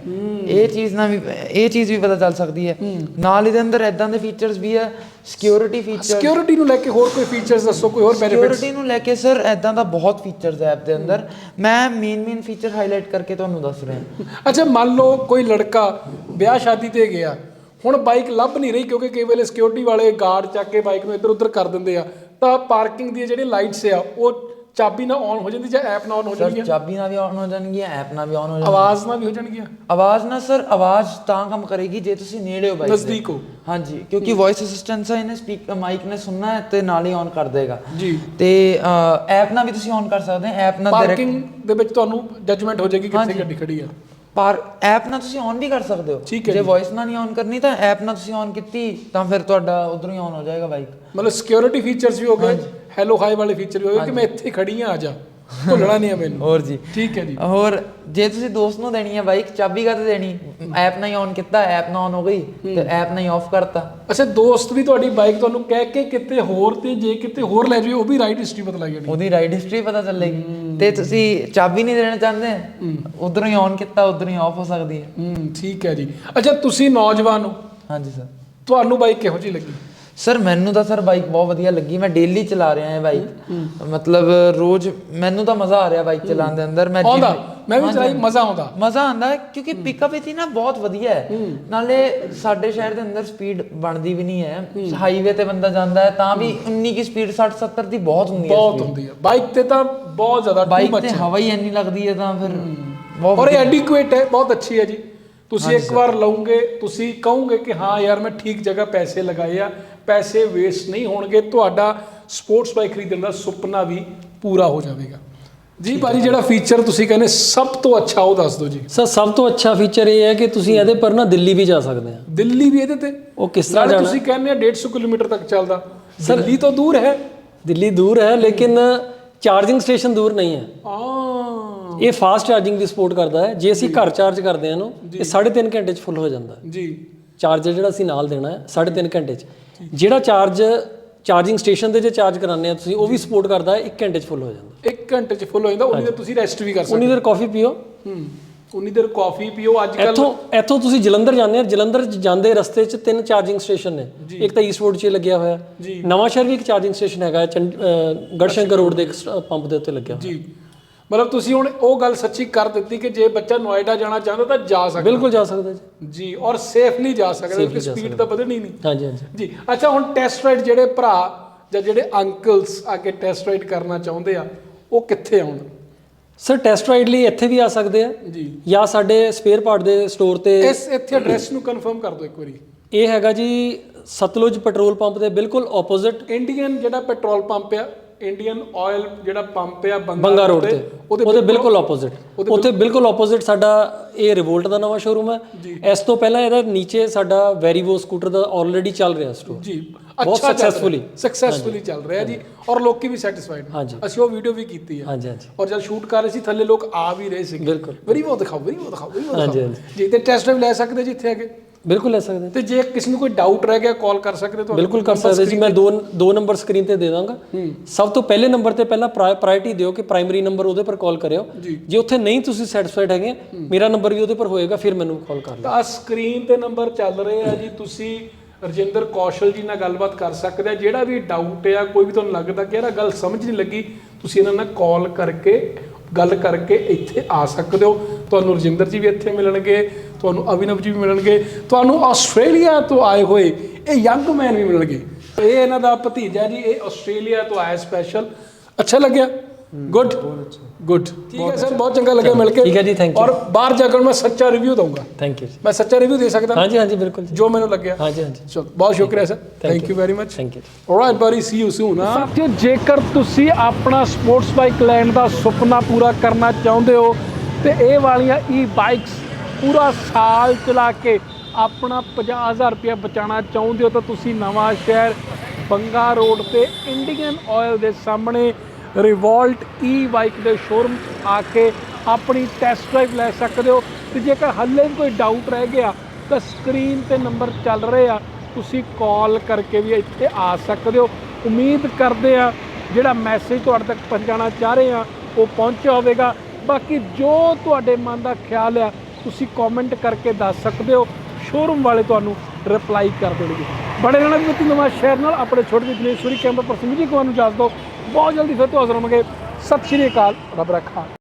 ਇਹ ਚੀਜ਼ ਨਾਲ ਵੀ ਇਹ ਚੀਜ਼ ਵੀ ਪਤਾ ਚੱਲ ਸਕਦੀ ਹੈ। ਨਾਲ ਇਹਦੇ ਅੰਦਰ ਐਦਾਂ ਦੇ ਫੀਚਰਸ ਵੀ ਹੈ ਸਿਕਿਉਰਿਟੀ ਫੀਚਰ ਸਿਕਿਉਰਿਟੀ ਨੂੰ ਲੈ ਕੇ ਹੋਰ ਕੋਈ ਫੀਚਰਸ ਦੱਸੋ ਕੋਈ ਹੋਰ ਬੈਨੀਫਿਟਸ ਸਿਕਿਉਰਿਟੀ ਨੂੰ ਲੈ ਕੇ ਸਰ ਐਦਾਂ ਦਾ ਬਹੁਤ ਫੀਚਰਸ ਹੈ ਐਪ ਦੇ ਅੰਦਰ। ਮੈਂ ਮੇਨ ਮੇਨ ਫੀਚਰ ਹਾਈਲਾਈਟ ਕਰਕੇ ਤੁਹਾਨੂੰ ਦੱਸ ਰਿਹਾ। ਅੱਛਾ ਮੰਨ ਲਓ ਕੋਈ ਲੜਕਾ ਵਿਆਹ ਸ਼ਾਦੀ ਤੇ ਗਿਆ ਹੁਣ ਬਾਈਕ ਲੱਭ ਨਹੀਂ ਰਹੀ ਕਿਉਂਕਿ ਕਈ ਵੇਲੇ ਸਿਕਿਉਰਿਟੀ ਵਾਲੇ ਗਾਰਡ ਚੱਕ ਕੇ ਬਾਈਕ ਨੂੰ ਇੱਧਰ ਉੱਧਰ ਕਰ ਦਿੰਦੇ ਆ ਤਾਂ ਪਾਰਕਿੰਗ ਦੀਆਂ ਜਿਹੜੀਆਂ ਲਾਈਟਸ ਆ ਉਹ ਚਾਬੀ ਨਾਲ ਆਨ ਹੋ ਜਾਂਦੀ ਜਾਂ ਐਪ ਨਾਲ ਆਨ ਹੋ ਸਰ ਜਾਂਦੀਆਂ ਚਾਬੀ ਨਾਲ ਵੀ ਆਨ ਹੋ ਜਾਣਗੀਆਂ ਐਪ ਨਾਲ ਵੀ ਆਨ ਹੋ ਜਾਣਗੀਆਂ। ਆਵਾਜ਼ ਨਾਲ ਵੀ ਹੋ ਜਾਣਗੀਆਂ? ਆਵਾਜ਼ ਨਾ ਸਰ ਆਵਾਜ਼ ਤਾਂ ਕੰਮ ਕਰੇਗੀ ਜੇ ਤੁਸੀਂ ਨੇੜੇ ਹੋ ਬਾਈਕ ਦੇ। ਨਜ਼ਦੀਕ ਹੋ। ਹਾਂਜੀ ਕਿਉਂਕਿ ਵੌਇਸ ਅਸਿਸਟੈਂਸ ਹੈ ਇਹਨੇ ਸਪੀਕ ਮਾਈਕ ਨੇ ਸੁਣਨਾ ਹੈ ਤੇ ਨਾਲ ਹੀ ਆਨ ਕਰ ਦੇਗਾ। ਜੀ। ਤੇ ਐਪ ਨਾਲ ਵੀ ਤੁਸੀਂ ਆਨ ਕਰ ਸਕਦੇ ਹੋ ਐਪ ਨਾਲ ਡਾਇਰੈਕਟ ਪਾਰਕਿੰਗ ਦੇ ਵਿੱਚ ਤੁਹਾਨੂੰ ਜਜਮੈਂਟ ਹੋ ਜਾਏਗੀ ਕਿੱਥੇ ਗੱਡੀ ਖੜੀ ਆ। ਪਰ ਐਪ ਨਾਲ ਤੁਸੀਂ ਆਨ ਵੀ ਕਰ ਸਕਦੇ ਹੋ। ਠੀਕ ਹੈ ਜੇ ਵੌਇਸ ਨਾਲ ਨਹੀਂ ਆਨ ਕਰਨੀ ਤਾਂ ਐਪ ਨਾਲ ਤੁਸੀਂ ਆਨ ਕੀਤੀ ਤਾਂ ਫਿਰ ਤੁਹਾਡਾ ਉਧਰੋਂ ਹੀ ਆਨ ਹੋ ਜਾਏਗਾ ਬਾਈਕ ਮਤਲਬ ਸਿਕਿਉਰਿਟੀ ਫੀਚਰਸ ਵੀ ਹੋ ਗਏ ਹੈਲੋ ਹਾਈ ਵਾਲੇ ਫੀਚਰ ਵੀ ਹੋ ਗਏ ਕਿ ਮੈਂ ਇੱਥੇ ਖੜੀ ਆ ਆ ਜਾ। ਭੁੱਲਣਾ ਨਹੀਂ ਹੈ ਮੈਨੂੰ। ਹੋਰ ਜੀ। ਠੀਕ ਹੈ ਜੀ। ਹੋਰ ਜੇ ਤੁਸੀਂ ਦੋਸਤ ਨੂੰ ਦੇਣੀ ਹੈ ਬਾਈਕ ਚਾਬੀ ਕਾਹਤੇ ਦੇਣੀ? ਐਪ ਨਾਲ ਹੀ ਔਨ ਕੀਤਾ ਐਪ ਨਾਲ ਔਨ ਹੋ ਗਈ ਤੇ ਐਪ ਨਾਲ ਹੀ ਆਫ ਕਰਤਾ। ਅੱਛਾ ਦੋਸਤ ਵੀ ਤੁਹਾਡੀ ਬਾਈਕ ਤੁਹਾਨੂੰ ਕਹਿ ਕੇ ਕਿਤੇ ਹੋਰ ਤੇ ਜੇ ਕਿਤੇ ਹੋਰ ਲੈ ਜਾਵੇ ਉਹ ਵੀ ਰਾਈਡ ਹਿਸਟਰੀ ਬਤਲਾਈ ਜਾਣੀ। ਉਹਦੀ ਰਾਈਡ ਹਿਸਟਰੀ ਪਤਾ ਚੱਲੇਗੀ। ਤੇ ਤੁਸੀਂ ਚਾਬੀ ਨਹੀਂ ਦੇਣਾ ਚਾਹੁੰਦੇ? ਉਧਰੋਂ ਹੀ ਔਨ ਕੀਤਾ ਉਧਰੋਂ ਹੀ ਆਫ ਹੋ ਸਕਦੀ ਹੈ। ਹੂੰ ਠੀਕ ਹੈ ਜੀ। ਅੱਛਾ ਤੁਸੀਂ ਨੌਜਵਾਨ ਹੋ। ਹਾਂਜੀ ਸਰ ਤੁਹਾਨੂੰ ਬਾਈਕ ਕਿਹੋ ਜਿਹੀ ਲੱਗੀ? ਸਰ ਮੈਨੂੰ ਤਾਂ ਸਰ ਬਾਈਕ ਬਹੁਤ ਵਧੀਆ ਲੱਗੀ ਮੈਂ ਡੇਲੀ ਚਲਾ ਰਿਹਾ ਹਾਂ ਬਾਈਕ ਮਤਲਬ ਰੋਜ਼ ਮੈਨੂੰ ਤਾਂ ਮਜ਼ਾ ਆ ਰਿਹਾ ਬਾਈਕ ਚਲਾਉਣ ਦੇ ਅੰਦਰ ਮੈਂ ਆਉਂਦਾ ਮੈਂ ਵੀ ਚਲਾਈ ਮਜ਼ਾ ਆਉਂਦਾ। ਮਜ਼ਾ ਹੈ ਕਿਉਂਕਿ ਪਿਕਅਪ ਇਹਦੀ ਨਾ ਬਹੁਤ ਵਧੀਆ ਹੈ। ਨਾਲੇ ਸਾਡੇ ਸ਼ਹਿਰ ਦੇ ਅੰਦਰ ਸਪੀਡ ਬਣਦੀ ਵੀ ਨਹੀਂ ਹੈ। ਹਾਈਵੇ ਤੇ ਬੰਦਾ ਜਾਂਦਾ ਹੈ ਤਾਂ ਵੀ 19 ਕੀ ਸਪੀਡ 60 70 ਦੀ ਬਹੁਤ ਹੁੰਦੀ ਹੈ ਬਹੁਤ ਹੁੰਦੀ ਹੈ। ਬਾਈਕ ਤੇ ਤਾਂ ਬਹੁਤ ਜ਼ਿਆਦਾ ਬਾਈਕ ਤੇ ਹਵਾ ਹੀ ਇੰਨੀ ਲੱਗਦੀ ਹੈ ਤਾਂ ਫਿਰ ਬਹੁਤ ਔਰ ਇਹ ਐਡਿਕੁਏਟ ਹੈ ਬਹੁਤ ਅੱਛੀ ਹੈ ਜੀ। ਤੁਸੀਂ ਇੱਕ ਵਾਰ ਲਓਗੇ ਤੁਸੀਂ ਕਹੋਗੇ ਕਿ ਹਾਂ ਯਾਰ ਮੈਂ ਠੀਕ ਜਗ੍ਹਾ ਪੈਸੇ ਲਗਾਏ ਆ ਪੈਸੇ ਵੇਸਟ ਨਹੀਂ ਹੋਣਗੇ ਤੁਹਾਡਾ ਸਪੋਰਟਸ ਬਾਈਕ ਖਰੀਦਣ ਦਾ ਸੁਪਨਾ ਵੀ ਪੂਰਾ ਹੋ ਜਾਵੇਗਾ। ਜੀ ਭਾਜੀ ਜਿਹੜਾ ਫੀਚਰ ਤੁਸੀਂ ਕਹਿੰਦੇ ਸਭ ਤੋਂ ਅੱਛਾ ਉਹ ਦੱਸ ਦਿਓ ਜੀ। ਸਰ ਸਭ ਤੋਂ ਅੱਛਾ ਫੀਚਰ ਇਹ ਹੈ ਕਿ ਤੁਸੀਂ ਇਹਦੇ ਪਰ ਨਾ ਦਿੱਲੀ ਵੀ ਜਾ ਸਕਦੇ ਆ। ਦਿੱਲੀ ਵੀ ਇਹਦੇ ਤੇ? ਉਹ ਕਿਸ ਤਰ੍ਹਾਂ ਜਾਣਾ? ਤੁਸੀਂ ਕਹਿੰਦੇ ਆ 150 ਕਿਲੋਮੀਟਰ ਤੱਕ ਚੱਲਦਾ। ਦਿੱਲੀ ਤੋਂ ਦੂਰ ਹੈ? ਦਿੱਲੀ ਦੂਰ ਹੈ ਲੇਕਿਨ ਚਾਰਜਿੰਗ ਸਟੇਸ਼ਨ ਦੂਰ ਨਹੀਂ ਹੈ। ਆ। ਇਹ ਫਾਸਟ ਚਾਰਜਿੰਗ ਦੀ ਸਪੋਰਟ ਕਰਦਾ ਹੈ। ਜੇ ਅਸੀਂ ਘਰ ਚਾਰਜ ਕਰਦੇ ਹਾਂ ਇਹਨੂੰ ਇਹ 3.5 ਘੰਟੇ 'ਚ ਫੁੱਲ ਹੋ ਜਾਂਦਾ ਜੀ। ਚਾਰਜਰ ਜਿਹੜਾ ਅਸੀਂ ਨਾਲ ਦੇਣਾ ਹੈ 3.5 ਘੰਟੇ 'ਚ। ਜਿਹੜਾ ਚਾਰਜ ਚਾਰਜਿੰਗ ਸਟੇਸ਼ਨ ਤੇ ਜੇ ਚਾਰਜ ਕਰਾਉਂਦੇ ਆ ਤੁਸੀਂ ਉਹ ਵੀ ਸਪੋਰਟ ਕਰਦਾ ਹੈ 1 ਘੰਟੇ 'ਚ ਫੁੱਲ ਹੋ ਜਾਂਦਾ। 1 ਘੰਟੇ ਚ ਫੁੱਲ ਹੋ ਜਾਂਦਾ ਉਨੀ ਦੇਰ ਤੁਸੀਂ ਰੈਸਟ ਵੀ ਕਰ ਸਕਦੇ ਉਨੀ ਦੇਰ ਕਾਫੀ ਪੀਓ। ਹੂੰ ਉਨੀ ਦੇਰ ਕਾਫੀ ਪੀਓ ਅੱਜ ਕੱਲ ਇੱਥੋਂ ਇੱਥੋਂ ਤੁਸੀਂ ਜਲੰਧਰ ਜਾਂਦੇ ਆ ਜਲੰਧਰ 'ਚ ਜਾਂਦੇ ਰਸਤੇ 'ਚ ਤਿੰਨ ਚਾਰਜਿੰਗ ਸਟੇਸ਼ਨ ਨੇ। ਇੱਕ ਤਾਂ ਈਸਟਵੁੱਡ 'ਚ ਲੱਗਿਆ ਹੋਇਆ। ਨਵਾਂ ਸ਼ਹਿਰ ਵੀ ਇੱਕ ਚਾਰਜਿੰਗ ਸਟੇਸ਼ਨ ਹੈਗਾ ਗੜਸ਼ੰਕਰ ਰੋਡ ਦੇ ਇੱਕ ਪੰਪ ਦੇ ਉੱਤੇ ਲੱਗਿਆ ਹੋਇਆ। ਜੀ। ਮਤਲਬ ਤੁਸੀਂ ਹੁਣ ਉਹ ਗੱਲ ਸੱਚੀ ਕਰ ਦਿੱਤੀ ਕਿ ਜੇ ਬੱਚਾ ਨੋਇਡਾ ਜਾਣਾ ਚਾਹੁੰਦਾ ਤਾਂ ਜਾ ਸਕਦਾ। ਬਿਲਕੁਲ ਜਾ ਸਕਦਾ ਜੀ। ਜੀ ਔਰ ਸੇਫਲੀ ਜਾ ਸਕਦਾ ਕਿਉਂਕਿ ਸਪੀਡ ਤਾਂ ਵਧਣੀ ਨਹੀਂ। ਹਾਂਜੀ ਹਾਂਜੀ। ਜੀ ਅੱਛਾ ਹੁਣ ਟੈਸਟ ਰਾਈਡ ਜਿਹੜੇ ਭਰਾ ਜਾਂ ਜਿਹੜੇ ਅੰਕਲਸ ਆ ਕੇ ਟੈਸਟ ਰਾਈਡ ਕਰਨਾ ਚਾਹੁੰਦੇ ਆ ਉਹ ਕਿੱਥੇ ਆਉਣ? ਸਰ ਟੈਸਟ ਰਾਈਡ ਲਈ ਇੱਥੇ ਵੀ ਆ ਸਕਦੇ ਆ। ਜੀ। ਜਾਂ ਸਾਡੇ ਸਪੇਅਰ ਪਾਰਟ ਦੇ ਸਟੋਰ ਤੇ ਇਸ ਇੱਥੇ ਐਡਰੈਸ ਨੂੰ ਕਨਫਰਮ ਕਰ ਦਿਓ ਇੱਕ ਵਾਰੀ। ਇਹ ਹੈਗਾ ਜੀ ਸਤਲੁਜ ਪੈਟਰੋਲ ਪੰਪ ਦੇ ਬਿਲਕੁਲ ਆਪੋਜ਼ਿਟ ਇੰਡੀਅਨ ਜਿਹੜਾ ਪੈਟਰੋਲ ਪੰਪ ਆ ਇੰਡੀਅਨ ਆਇਲ ਜਿਹੜਾ ਪੰਪ ਆ ਬੰਗਾ ਰੋਡ ਤੇ। ਉਹਦੇ ਬਿਲਕੁਲ ਆਪੋਜ਼ਿਟ ਉੱਥੇ ਬਿਲਕੁਲ ਆਪੋਜ਼ਿਟ ਸਾਡਾ ਇਹ ਰਿਵੋਲਟ ਦਾ ਨਵਾਂ ਸ਼ੋਰੂਮ ਹੈ। ਇਸ ਤੋਂ ਪਹਿਲਾਂ ਇਹਦਾ ਨੀਚੇ ਸਾਡਾ ਵੈਰੀਵੋ ਸਕੂਟਰ ਦਾ ਆਲਰੇਡੀ ਚੱਲ ਰਿਹਾ ਸਟੋਰ ਜੀ। ਬਹੁਤ successfully। ਸਕਸੈਸਫੁਲੀ ਚੱਲ ਰਿਹਾ ਜੀ। ਔਰ ਲੋਕੀ ਵੀ ਸੈਟੀਸਫਾਈਡ। ਅਸੀਂ ਉਹ ਵੀਡੀਓ ਵੀ ਕੀਤੀ ਹੈ ਹਾਂਜੀ ਹਾਂਜੀ। ਔਰ ਜਦ ਸ਼ੂਟ ਕਰ ਰਹੇ ਸੀ ਥੱਲੇ ਲੋਕ ਆ ਵੀ ਰਹੇ ਸੀਗੇ। ਬਿਲਕੁਲ। ਵਰੀ ਬਹੁਤ ਦਿਖਾਓ ਵਰੀ ਬਹੁਤ ਦਿਖਾਓ ਵਰੀ ਬਹੁਤ ਹਾਂਜੀ, ਦਿਖਾਓ। ਜੀ ਤੇ ਟੈਸਟ ਡਰਾਈਵ ਲੈ ਸਕਦੇ ਜੀ ਇੱਥੇ ਆ ਕੇ। ਬਿਲਕੁਲ ਲੈ ਸਕਦੇ। ਤੇ ਜੇ ਕਿਸੇ ਨੂੰ ਕੋਈ ਡਾਊਟ ਰਹਿ ਗਿਆ ਕਾਲ ਕਰ ਸਕਦੇ ਤੁਹਾਨੂੰ? ਬਿਲਕੁਲ ਕਰ ਸਕਦੇ ਜੀ ਮੈਂ ਦੋ ਦੋ ਨੰਬਰ ਸਕਰੀਨ ਤੇ ਦੇ ਦਾਂਗਾ। ਸਭ ਤੋਂ ਪਹਿਲੇ ਨੰਬਰ ਤੇ ਪਹਿਲਾਂ ਪ੍ਰਾਇੋਰਟੀ ਦਿਓ ਕਿ ਪ੍ਰਾਇਮਰੀ ਨੰਬਰ ਉਹਦੇ ਪਰ ਕਾਲ ਕਰਿਓ। ਜੇ। ਉੱਥੇ ਨਹੀਂ ਤੁਸੀਂ ਸੈਟੀਸਫਾਈਡ ਹੈਗੇ ਮੇਰਾ ਨੰਬਰ ਵੀ ਉਹਦੇ ਪਰ ਹੋਏਗਾ ਫਿਰ ਮੈਨੂੰ ਕਾਲ ਕਰ ਲਿਓ। ਤਾਂ ਸਕਰੀਨ ਤੇ ਨੰਬਰ ਚੱਲ ਰਹੇ ਆ ਜੀ ਤੁਸੀਂ ਰਜਿੰਦਰ ਕੌਸ਼ਲ ਜੀ ਨਾਲ ਗੱਲਬਾਤ ਕਰ ਸਕਦੇ ਆ। ਜਿਹੜਾ ਵੀ ਡਾਊਟ ਆ ਕੋਈ ਵੀ ਤੁਹਾਨੂੰ ਲੱਗਦਾ ਕਿ ਯਾਰ ਗੱਲ ਸਮਝ ਨਹੀਂ ਲੱਗੀ ਤੁਸੀਂ ਇਹਨਾਂ ਨਾਲ ਕਾਲ ਕਰਕੇ ਗੱਲ ਕਰਕੇ ਇੱਥੇ ਆ ਸਕਦੇ ਹੋ। ਤੁਹਾਨੂੰ ਰਜਿੰਦਰ ਜੀ ਵੀ ਇੱਥੇ ਮਿਲਣਗੇ ਤੁਹਾਨੂੰ ਅਭਿਨਵ ਜੀ ਵੀ ਮਿਲਣਗੇ ਤੁਹਾਨੂੰ ਆਸਟ੍ਰੇਲੀਆ ਤੋਂ ਆਏ ਹੋਏ ਇਹ ਯੰਗ ਮੈਨ ਵੀ ਮਿਲਣਗੇ। ਇਹ ਇਹਨਾਂ ਦਾ ਭਤੀਜਾ ਜੀ ਇਹ ਆਸਟ੍ਰੇਲੀਆ ਤੋਂ ਆਇਆ ਸਪੈਸ਼ਲ ਅੱਛਾ ਲੱਗਿਆ? ਗੁੱਡ ਗੁੱਡ ਠੀਕ ਹੈ ਸਰ ਬਹੁਤ ਚੰਗਾ ਲੱਗਿਆ ਮਿਲ ਕੇ। ਠੀਕ ਹੈ ਜੀ, thank you। ਔਰ ਬਾਹਰ ਜਾ ਕੇ ਮੈਂ ਸੱਚਾ ਰਿਵਿਊ ਦਊਂਗਾ। ਥੈਂਕ ਯੂ ਮੈਂ ਸੱਚਾ ਰਿਵਿਊ ਦੇ ਸਕਦਾ? ਹਾਂਜੀ ਹਾਂਜੀ ਬਿਲਕੁਲ ਜੀ। ਜੋ ਮੈਨੂੰ ਲੱਗਿਆ। ਹਾਂਜੀ ਹਾਂਜੀ। ਚਲੋ ਬਹੁਤ ਸ਼ੁਕਰੀਆ sir. Thank you very much thank you alright bye see you ਸੂਨ ਸਾਥੀਓ ਜੇਕਰ ਤੁਸੀਂ ਆਪਣਾ ਸਪੋਰਟਸ ਬਾਈਕ ਲੈਣ ਦਾ ਸੁਪਨਾ ਪੂਰਾ ਕਰਨਾ ਚਾਹੁੰਦੇ ਹੋ ਤੇ ਇਹ ਵਾਲੀਆਂ ਈ ਬਾਈਕਸ ਪੂਰਾ ਸਾਲ ਚਲਾ ਕੇ ਆਪਣਾ 50000 ਰੁਪਏ ਬਚਾਉਣਾ ਚਾਹੁੰਦੇ ਹੋ ਤਾਂ ਤੁਸੀਂ ਨਵਾਂ ਸ਼ਹਿਰ ਬੰਗਾ ਰੋਡ ਤੇ ਇੰਡੀਅਨ ਆਇਲ ਦੇ ਸਾਹਮਣੇ ਰਿਵੋਲਟ ਈ ਬਾਈਕ ਦੇ ਸ਼ੋਰੂਮ ਆ ਕੇ ਆਪਣੀ ਟੈਸਟ ਡਰਾਈਵ ਲੈ ਸਕਦੇ ਹੋ ਤੇ ਜੇਕਰ ਹੱਲੇ ਵੀ ਕੋਈ ਡਾਊਟ ਰਹਿ ਗਿਆ ਤਾਂ ਸਕਰੀਨ ਤੇ ਨੰਬਰ ਚੱਲ ਰਹੇ ਆ, ਤੁਸੀਂ ਕਾਲ ਕਰਕੇ ਵੀ ਇੱਥੇ ਆ ਸਕਦੇ ਹੋ। ਉਮੀਦ ਕਰਦੇ ਆ ਜਿਹੜਾ ਮੈਸੇਜ ਤੁਹਾਡੇ ਤੱਕ ਪਹੁੰਚਾਉਣਾ ਚਾਹ ਰਹੇ ਆ ਉਹ ਪਹੁੰਚਿਆ ਹੋਵੇਗਾ। ਬਾਕੀ ਜੋ ਤੁਹਾਡੇ ਮਨ ਦਾ ਖਿਆਲ ਆ ਤੁਸੀਂ ਕਮੈਂਟ ਕਰਕੇ ਦੱਸ ਸਕਦੇ ਹੋ। ਸ਼ੋਰੂਮ ਵਾਲੇ ਤੁਹਾਨੂੰ ਰਿਪਲਾਈ ਕਰ ਦੇਣਗੇ। ਬੜੇ ਰਹਿਣਾ ਵੀ ਮਿੱਤੀ ਨਵਾਂ ਸ਼ਹਿਰ ਨਾਲ। ਆਪਣੇ ਛੋਟੇ ਜਿਹੇ ਦਿਨੇਸ਼ਵਰੀ ਕੈਮਰਾ ਪਰਸਨ ਜੀ ਕੁਮਾਰ ਨੂੰ ਜਾਸ ਦਿਓ। ਬਹੁਤ ਜਲਦੀ ਫਿਰ ਤੋਂ ਹਾਜ਼ਰ ਹੋਵਾਂਗੇ। ਸਤਿ ਸ਼੍ਰੀ ਅਕਾਲ। ਰੱਬ ਰੱਖਾ।